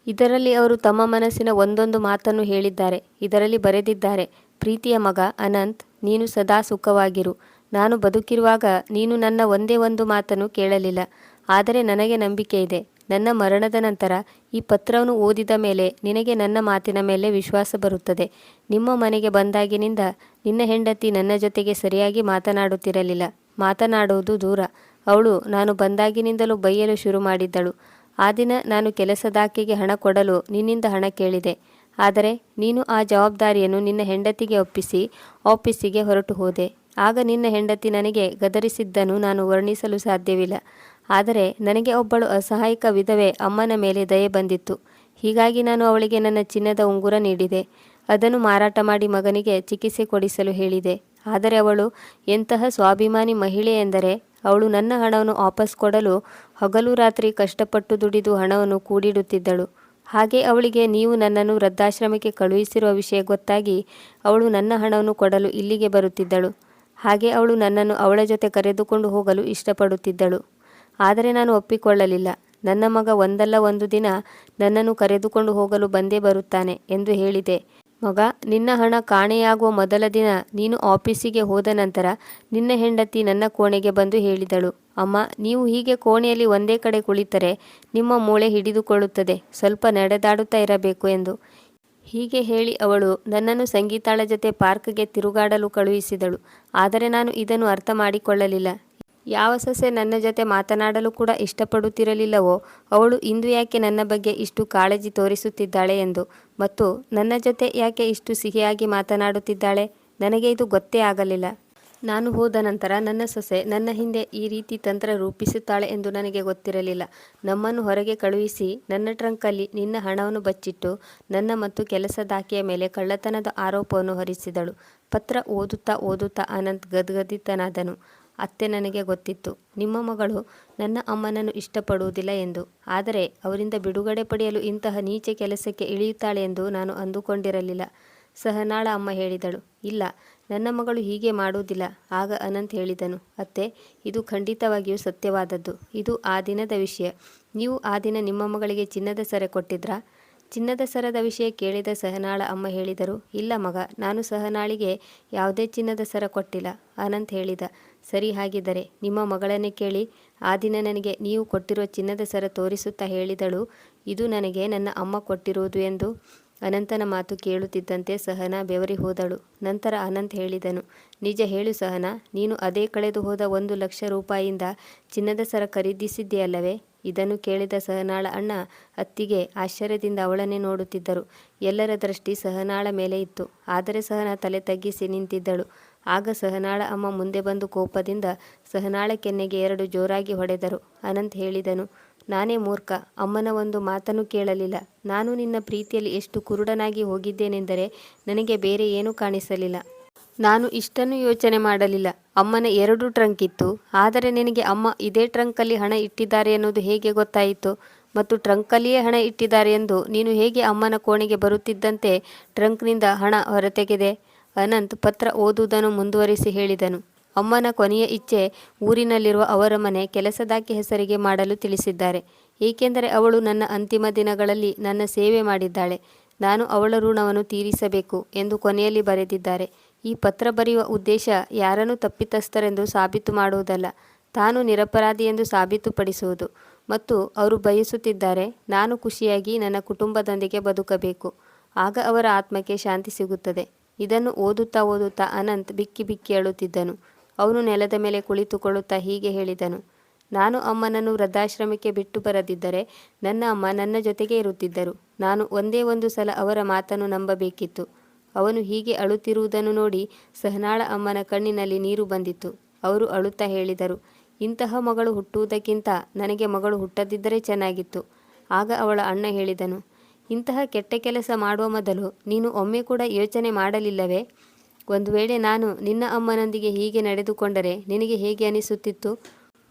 ಇದರಲ್ಲಿ ಅವರು ತಮ್ಮ ಮನಸ್ಸಿನ ಒಂದೊಂದು ಮಾತನ್ನು ಹೇಳಿದ್ದಾರೆ. ಇದರಲ್ಲಿ ಬರೆದಿದ್ದಾರೆ, ಪ್ರೀತಿಯ ಮಗ ಅನಂತ್, ನೀನು ಸದಾ ಸುಖವಾಗಿರು. ನಾನು ಬದುಕಿರುವಾಗ ನೀನು ನನ್ನ ಒಂದೇ ಒಂದು ಮಾತನ್ನು ಕೇಳಲಿಲ್ಲ. ಆದರೆ ನನಗೆ ನಂಬಿಕೆ ಇದೆ. ನನ್ನ ಮರಣದ ನಂತರ ಈ ಪತ್ರವನ್ನು ಓದಿದ ಮೇಲೆ ನಿನಗೆ ನನ್ನ ಮಾತಿನ ಮೇಲೆ ವಿಶ್ವಾಸ ಬರುತ್ತದೆ. ನಿಮ್ಮ ಮನೆಗೆ ಬಂದಾಗಿನಿಂದ ನಿನ್ನ ಹೆಂಡತಿ ನನ್ನ ಜೊತೆಗೆ ಸರಿಯಾಗಿ ಮಾತನಾಡುತ್ತಿರಲಿಲ್ಲ. ಮಾತನಾಡುವುದು ದೂರ. ಅವಳು, ನಾನು ಬಂದಾಗಿನಿಂದಲೂ ಬೈಯಲು ಶುರು ಮಾಡಿದ್ದಳು. ಆ ದಿನ ನಾನು ಕೆಲಸದಾಕೆಗೆ ಹಣ ಕೊಡಲು ನಿನ್ನಿಂದ ಹಣ ಕೇಳಿದೆ. ಆದರೆ ನೀನು ಆ ಜವಾಬ್ದಾರಿಯನ್ನು ನಿನ್ನ ಹೆಂಡತಿಗೆ ಒಪ್ಪಿಸಿ, ಆಫೀಸಿಗೆ ಹೊರಟು ಹೋದೆ. ಆಗ ನಿನ್ನ ಹೆಂಡತಿ ನನಗೆ ಗದರಿಸಿದ್ದನ್ನು ನಾನು ವರ್ಣಿಸಲು ಸಾಧ್ಯವಿಲ್ಲ. ಆದರೆ ನನಗೆ ಒಬ್ಬಳು ಅಸಹಾಯಕ ವಿಧವೆ ಅಮ್ಮನ ಮೇಲೆ ದಯೆ ಬಂದಿತ್ತು. ಹೀಗಾಗಿ ನಾನು ಅವಳಿಗೆ ನನ್ನ ಚಿನ್ನದ ಉಂಗುರ ನೀಡಿದೆ. ಅದನ್ನು ಮಾರಾಟ ಮಾಡಿ ಮಗನಿಗೆ ಚಿಕಿತ್ಸೆ ಕೊಡಿಸಲು ಹೇಳಿದೆ. ಆದರೆ ಅವಳು, ಎಂತಹ ಸ್ವಾಭಿಮಾನಿ ಮಹಿಳೆ ಎಂದರೆ ಅವಳು ನನ್ನ ಹಣವನ್ನು ವಾಪಸ್ ಕೊಡಲು ಹಗಲು ರಾತ್ರಿ ಕಷ್ಟಪಟ್ಟು ದುಡಿದು ಹಣವನ್ನು ಕೂಡಿಡುತ್ತಿದ್ದಳು. ಹಾಗೆ ಅವಳಿಗೆ ನೀವು ನನ್ನನ್ನು ವೃದ್ಧಾಶ್ರಮಕ್ಕೆ ಕಳುಹಿಸಿರುವ ವಿಷಯ ಗೊತ್ತಾಗಿ ಅವಳು ನನ್ನ ಹಣವನ್ನು ಕೊಡಲು ಇಲ್ಲಿಗೆ ಬರುತ್ತಿದ್ದಳು. ಹಾಗೆ ಅವಳು ನನ್ನನ್ನು ಅವಳ ಜೊತೆ ಕರೆದುಕೊಂಡು ಹೋಗಲು ಇಷ್ಟಪಡುತ್ತಿದ್ದಳು. ಆದರೆ ನಾನು ಒಪ್ಪಿಕೊಳ್ಳಲಿಲ್ಲ. ನನ್ನ ಮಗ ಒಂದಲ್ಲ ಒಂದು ದಿನ ನನ್ನನ್ನು ಕರೆದುಕೊಂಡು ಹೋಗಲು ಬಂದೇ ಬರುತ್ತಾನೆ ಎಂದು ಹೇಳಿದೆ. ಮಗ, ನಿನ್ನ ಹಣ ಕಾಣೆಯಾಗುವ ಮೊದಲ ದಿನ ನೀನು ಆಫೀಸಿಗೆ ಹೋದ ನಂತರ ನಿನ್ನ ಹೆಂಡತಿ ನನ್ನ ಕೋಣೆಗೆ ಬಂದು ಹೇಳಿದಳು, ಅಮ್ಮ, ನೀವು ಹೀಗೆ ಕೋಣೆಯಲ್ಲಿ ಒಂದೇ ಕಡೆ ಕುಳಿತರೆ ನಿಮ್ಮ ಮೂಳೆ ಹಿಡಿದುಕೊಳ್ಳುತ್ತದೆ, ಸ್ವಲ್ಪ ನಡೆದಾಡುತ್ತಾ ಇರಬೇಕು ಎಂದು. ಹೀಗೆ ಹೇಳಿ ಅವಳು ನನ್ನನ್ನು ಸಂಗೀತಾಳ ಜೊತೆ ಪಾರ್ಕ್ಗೆ ತಿರುಗಾಡಲು ಕಳುಹಿಸಿದಳು, ಆದರೆ ನಾನು ಇದನ್ನು ಅರ್ಥ ಮಾಡಿಕೊಳ್ಳಲಿಲ್ಲ. ಯಾವ ಸೊಸೆ ನನ್ನ ಜೊತೆ ಮಾತನಾಡಲು ಕೂಡ ಇಷ್ಟಪಡುತ್ತಿರಲಿಲ್ಲವೋ, ಅವಳು ಇಂದು ಯಾಕೆ ನನ್ನ ಬಗ್ಗೆ ಇಷ್ಟು ಕಾಳಜಿ ತೋರಿಸುತ್ತಿದ್ದಾಳೆ ಎಂದು. ಮತ್ತು ನನ್ನ ಜೊತೆ ಯಾಕೆ ಇಷ್ಟು ಸಿಹಿಯಾಗಿ ಮಾತನಾಡುತ್ತಿದ್ದಾಳೆ? ನನಗೆ ಇದು ಗೊತ್ತೇ ಆಗಲಿಲ್ಲ. ನಾನು ಹೋದ ನಂತರ ನನ್ನ ಸೊಸೆ ನನ್ನ ಹಿಂದೆ ಈ ರೀತಿ ತಂತ್ರ ರೂಪಿಸುತ್ತಾಳೆ ಎಂದು ನನಗೆ ಗೊತ್ತಿರಲಿಲ್ಲ. ನಮ್ಮನ್ನು ಹೊರಗೆ ಕಳುಹಿಸಿ ನನ್ನ ಟ್ರಂಕಲ್ಲಿ ನಿನ್ನ ಹಣವನ್ನು ಬಚ್ಚಿಟ್ಟು ನನ್ನ ಮತ್ತು ಕೆಲಸದಾಕೆಯ ಮೇಲೆ ಕಳ್ಳತನದ ಆರೋಪವನ್ನು ಹೊರಿಸಿದಳು. ಪತ್ರ ಓದುತ್ತಾ ಓದುತ್ತಾ ಅನಂತ್ ಗದ್ಗದಿತನಾದನು. ಅತ್ತೆ ನನಗೆ ಗೊತ್ತಿತ್ತು. ನಿಮ್ಮ ಮಗಳು ನನ್ನ ಅಮ್ಮನನ್ನು ಇಷ್ಟಪಡುವುದಿಲ್ಲ ಎಂದು. ಆದರೆ ಅವರಿಂದ ಬಿಡುಗಡೆ ಪಡೆಯಲು ಇಂತಹ ನೀಚೆ ಕೆಲಸಕ್ಕೆ ಇಳಿಯುತ್ತಾಳೆ ಎಂದು ನಾನು ಅಂದುಕೊಂಡಿರಲಿಲ್ಲ. ಸಹನಾಳ ಅಮ್ಮ ಹೇಳಿದಳು. ಇಲ್ಲ, ನನ್ನ ಮಗಳು ಹೀಗೆ ಮಾಡುವುದಿಲ್ಲ. ಆಗ ಅನಂತ್ ಹೇಳಿದನು, ಅತ್ತೆ, ಇದು ಖಂಡಿತವಾಗಿಯೂ ಸತ್ಯವಾದದ್ದು. ಇದು ಆ ದಿನದ ವಿಷಯ. ನೀವು ಆ ದಿನ ನಿಮ್ಮ ಮಗಳಿಗೆ ಚಿನ್ನದ ಸರ ಕೊಟ್ಟಿದ್ರಾ? ಚಿನ್ನದ ಸರದ ವಿಷಯ ಕೇಳಿದ ಸಹನಾಳ ಅಮ್ಮ ಹೇಳಿದರು, ಇಲ್ಲ ಮಗ, ನಾನು ಸಹನಾಳಿಗೆ ಯಾವುದೇ ಚಿನ್ನದ ಸರ ಕೊಟ್ಟಿಲ್ಲ, ಅನಂತ್ ಹೇಳಿದ. ಸರಿ ಹಾಗಿದ್ದರೆ ನಿಮ್ಮ ಮಗಳನ್ನೇ ಕೇಳಿ, ಆ ದಿನ ನನಗೆ ನೀವು ಕೊಟ್ಟಿರುವ ಚಿನ್ನದ ಸರ ತೋರಿಸುತ್ತಾ ಹೇಳಿದಳು, ಇದು ನನಗೆ ನನ್ನ ಅಮ್ಮ ಕೊಟ್ಟಿರುವುದು ಎಂದು ಅನಂತನ ಮಾತು ಕೇಳುತ್ತಿದ್ದಂತೆ ಸಹನ ಬೆವರಿ ಹೋದಳು. ನಂತರ ಅನಂತ್ ಹೇಳಿದನು, ನಿಜ ಹೇಳು ಸಹನ, ನೀನು ಅದೇ ಕಳೆದು ಹೋದ ಒಂದು ಲಕ್ಷ ರೂಪಾಯಿಯಿಂದ ಚಿನ್ನದ ಸರ ಖರೀದಿಸಿದ್ದೀಯಲ್ಲವೇ? ಇದನ್ನು ಕೇಳಿದ ಸಹನಾಳ ಅಣ್ಣ ಅತ್ತಿಗೆ ಆಶ್ಚರ್ಯದಿಂದ ಅವಳನ್ನೇ ನೋಡುತ್ತಿದ್ದರು. ಎಲ್ಲರ ದೃಷ್ಟಿ ಸಹನಾಳ ಮೇಲೆ ಇತ್ತು. ಆದರೆ ಸಹನ ತಲೆ ತಗ್ಗಿಸಿ ನಿಂತಿದ್ದಳು. ಆಗ ಸಹನಾಳ ಅಮ್ಮ ಮುಂದೆ ಬಂದು ಕೋಪದಿಂದ ಸಹನಾಳ ಕೆನ್ನೆಗೆ ಎರಡು ಜೋರಾಗಿ ಹೊಡೆದರು. ಅನಂತ್ ಹೇಳಿದನು, ನಾನೇ ಮೂರ್ಖ, ಅಮ್ಮನ ಒಂದು ಮಾತನ್ನು ಕೇಳಲಿಲ್ಲ. ನಾನು ನಿನ್ನ ಪ್ರೀತಿಯಲ್ಲಿ ಎಷ್ಟು ಕುರುಡನಾಗಿ ಹೋಗಿದ್ದೇನೆಂದರೆ ನನಗೆ ಬೇರೆ ಏನೂ ಕಾಣಿಸಲಿಲ್ಲ. ನಾನು ಇಷ್ಟನ್ನು ಯೋಚನೆ ಮಾಡಲಿಲ್ಲ. ಅಮ್ಮನ ಎರಡು ಟ್ರಂಕ್ ಇತ್ತು. ಆದರೆ ನಿನಗೆ ಅಮ್ಮ ಇದೇ ಟ್ರಂಕಲ್ಲಿ ಹಣ ಇಟ್ಟಿದ್ದಾರೆ ಅನ್ನೋದು ಹೇಗೆ ಗೊತ್ತಾಯಿತು? ಮತ್ತು ಟ್ರಂಕಲ್ಲಿಯೇ ಹಣ ಇಟ್ಟಿದ್ದಾರೆ ಎಂದು ನೀನು ಹೇಗೆ ಅಮ್ಮನ ಕೋಣೆಗೆ ಬರುತ್ತಿದ್ದಂತೆ ಟ್ರಂಕ್ನಿಂದ ಹಣ ಹೊರತೆಗೆದೆ? ಅನಂತ್ ಪತ್ರ ಓದುವುದನ್ನು ಮುಂದುವರಿಸಿ ಹೇಳಿದನು. ಅಮ್ಮನ ಕೊನೆಯ ಇಚ್ಛೆ ಊರಿನಲ್ಲಿರುವ ಅವರ ಮನೆ ಕೆಲಸದಾಕೆ ಹೆಸರಿಗೆ ಮಾಡಲು ತಿಳಿಸಿದ್ದಾರೆ. ಏಕೆಂದರೆ ಅವಳು ನನ್ನ ಅಂತಿಮ ದಿನಗಳಲ್ಲಿ ನನ್ನ ಸೇವೆ ಮಾಡಿದ್ದಾಳೆ. ನಾನು ಅವಳ ಋಣವನ್ನು ತೀರಿಸಬೇಕು ಎಂದು ಕೊನೆಯಲ್ಲಿ ಬರೆದಿದ್ದಾರೆ. ಈ ಪತ್ರ ಬರೆಯುವ ಉದ್ದೇಶ ಯಾರನ್ನು ತಪ್ಪಿತಸ್ಥರೆಂದು ಸಾಬೀತು ಮಾಡುವುದಲ್ಲ. ತಾನು ನಿರಪರಾಧಿ ಎಂದು ಸಾಬೀತುಪಡಿಸುವುದು. ಮತ್ತು ಅವರು ಬಯಸುತ್ತಿದ್ದಾರೆ, ನಾನು ಖುಷಿಯಾಗಿ ನನ್ನ ಕುಟುಂಬದೊಂದಿಗೆ ಬದುಕಬೇಕು. ಆಗ ಅವರ ಆತ್ಮಕ್ಕೆ ಶಾಂತಿ ಸಿಗುತ್ತದೆ. ಇದನ್ನು ಓದುತ್ತಾ ಓದುತ್ತಾ ಅನಂತ್ ಬಿಕ್ಕಿ ಬಿಕ್ಕಿ ಅಳುತ್ತಿದ್ದನು. ಅವನು ನೆಲದ ಮೇಲೆ ಕುಳಿತುಕೊಳ್ಳುತ್ತಾ ಹೀಗೆ ಹೇಳಿದನು, ನಾನು ಅಮ್ಮನನ್ನು ವೃದ್ಧಾಶ್ರಮಕ್ಕೆ ಬಿಟ್ಟು ಬರದಿದ್ದರೆ ನನ್ನ ಅಮ್ಮ ನನ್ನ ಜೊತೆಗೆ ಇರುತ್ತಿದ್ದರು. ನಾನು ಒಂದೇ ಒಂದು ಸಲ ಅವರ ಮಾತನ್ನು ನಂಬಬೇಕಿತ್ತು. ಅವನು ಹೀಗೆ ಅಳುತ್ತಿರುವುದನ್ನು ನೋಡಿ ಸಹನಾಳ ಅಮ್ಮನ ಕಣ್ಣಿನಲ್ಲಿ ನೀರು ಬಂದಿತ್ತು. ಅವರು ಅಳುತ್ತಾ ಹೇಳಿದರು, ಇಂತಹ ಮಗಳು ಹುಟ್ಟುವುದಕ್ಕಿಂತ ನನಗೆ ಮಗಳು ಹುಟ್ಟದಿದ್ದರೆ ಚೆನ್ನಾಗಿತ್ತು. ಆಗ ಅವಳ ಅಣ್ಣ ಹೇಳಿದನು ಇಂತಹ ಕೆಟ್ಟ ಕೆಲಸ ಮಾಡುವ ಮೊದಲು ನೀನು ಒಮ್ಮೆ ಕೂಡ ಯೋಚನೆ ಮಾಡಲಿಲ್ಲವೇ? ಒಂದು ವೇಳೆ ನಾನು ನಿನ್ನ ಅಮ್ಮನೊಂದಿಗೆ ಹೀಗೆ ನಡೆದುಕೊಂಡರೆ ನಿನಗೆ ಹೇಗೆ ಅನಿಸುತ್ತಿತ್ತು?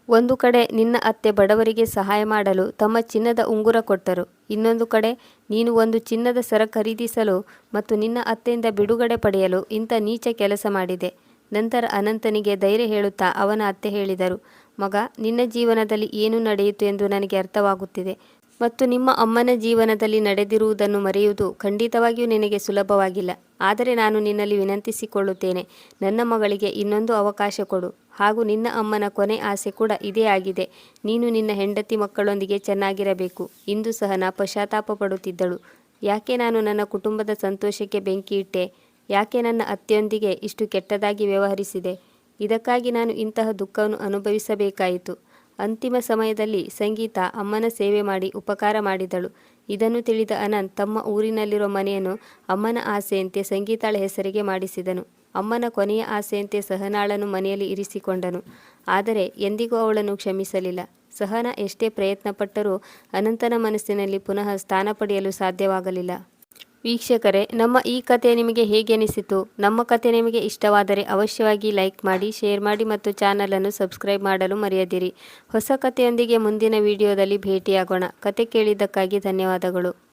ಒಂದು ಕಡೆ ನಿನ್ನ ಅತ್ತೆ ಬಡವರಿಗೆ ಸಹಾಯ ಮಾಡಲು ತಮ್ಮ ಚಿನ್ನದ ಉಂಗುರ ಕೊಟ್ಟರು. ಇನ್ನೊಂದು ಕಡೆ ನೀನು ಒಂದು ಚಿನ್ನದ ಸರ ಖರೀದಿಸಲು ಮತ್ತು ನಿನ್ನ ಅತ್ತೆಯಿಂದ ಬಿಡುಗಡೆ ಪಡೆಯಲು ಇಂಥ ನೀಚ ಕೆಲಸ ಮಾಡಿದೆ. ನಂತರ ಅನಂತನಿಗೆ ಧೈರ್ಯ ಹೇಳುತ್ತಾ ಅವನ ಅತ್ತೆ ಹೇಳಿದರು, ಮಗ, ನಿನ್ನ ಜೀವನದಲ್ಲಿ ಏನು ನಡೆಯಿತು ಎಂದು ನನಗೆ ಅರ್ಥವಾಗುತ್ತಿದೆ. ಮತ್ತು ನಿಮ್ಮ ಅಮ್ಮನ ಜೀವನದಲ್ಲಿ ನಡೆದಿರುವುದನ್ನು ಮರೆಯುವುದು ಖಂಡಿತವಾಗಿಯೂ ನಿನಗೆ ಸುಲಭವಾಗಿಲ್ಲ. ಆದರೆ ನಾನು ನಿನ್ನಲ್ಲಿ ವಿನಂತಿಸಿಕೊಳ್ಳುತ್ತೇನೆ, ನನ್ನ ಮಗಳಿಗೆ ಇನ್ನೊಂದು ಅವಕಾಶ ಕೊಡು. ಹಾಗೂ ನಿನ್ನ ಅಮ್ಮನ ಕೊನೆ ಆಸೆ ಕೂಡ ಇದೇ ಆಗಿದೆ. ನೀನು ನಿನ್ನ ಹೆಂಡತಿ ಮಕ್ಕಳೊಂದಿಗೆ ಚೆನ್ನಾಗಿರಬೇಕು. ಇಂದು ಸಹ ನಾ ಪಶ್ಚಾತ್ತಾಪ ಪಡುತ್ತಿದ್ದಳು ಯಾಕೆ ನಾನು ನನ್ನ ಕುಟುಂಬದ ಸಂತೋಷಕ್ಕೆ ಬೆಂಕಿ ಇಟ್ಟೆ ಯಾಕೆ ನನ್ನ ಅತ್ತೆಯೊಂದಿಗೆ ಇಷ್ಟು ಕೆಟ್ಟದಾಗಿ ವ್ಯವಹರಿಸಿದೆ? ಇದಕ್ಕಾಗಿ ನಾನು ಇಂತಹ ದುಃಖವನ್ನು ಅನುಭವಿಸಬೇಕಾಯಿತು. ಅಂತಿಮ ಸಮಯದಲ್ಲಿ ಸಂಗೀತ ಅಮ್ಮನ ಸೇವೆ ಮಾಡಿ ಉಪಕಾರ ಮಾಡಿದಳು. ಇದನ್ನು ತಿಳಿದ ಅನಂತ್ ತಮ್ಮ ಊರಿನಲ್ಲಿರುವ ಮನೆಯನ್ನು ಅಮ್ಮನ ಆಸೆಯಂತೆ ಸಂಗೀತಾಳ ಹೆಸರಿಗೆ ಮಾಡಿಸಿದನು. ಅಮ್ಮನ ಕೊನೆಯ ಆಸೆಯಂತೆ ಸಹನಾಳನ್ನು ಮನೆಯಲ್ಲಿ ಇರಿಸಿಕೊಂಡನು. ಆದರೆ ಎಂದಿಗೂ ಅವಳನ್ನು ಕ್ಷಮಿಸಲಿಲ್ಲ. ಸಹನ ಎಷ್ಟೇ ಪ್ರಯತ್ನಪಟ್ಟರೂ ಅನಂತನ ಮನಸ್ಸಿನಲ್ಲಿ ಪುನಃ ಸ್ಥಾನ ಪಡೆಯಲು ಸಾಧ್ಯವಾಗಲಿಲ್ಲ. ವೀಕ್ಷಕರೇ, ನಮ್ಮ ಈ ಕತೆ ನಿಮಗೆ ಹೇಗೆ ಅನಿಸಿತು? ನಮ್ಮ ಕತೆ ನಿಮಗೆ ಇಷ್ಟವಾದರೆ ಅವಶ್ಯವಾಗಿ ಲೈಕ್ ಮಾಡಿ, ಶೇರ್ ಮಾಡಿ ಮತ್ತು ಚಾನಲನ್ನು ಸಬ್ಸ್ಕ್ರೈಬ್ ಮಾಡಲು ಮರೆಯದಿರಿ. ಹೊಸ ಕಥೆಯೊಂದಿಗೆ ಮುಂದಿನ ವಿಡಿಯೋದಲ್ಲಿ ಭೇಟಿಯಾಗೋಣ. ಕತೆ ಕೇಳಿದ್ದಕ್ಕಾಗಿ ಧನ್ಯವಾದಗಳು.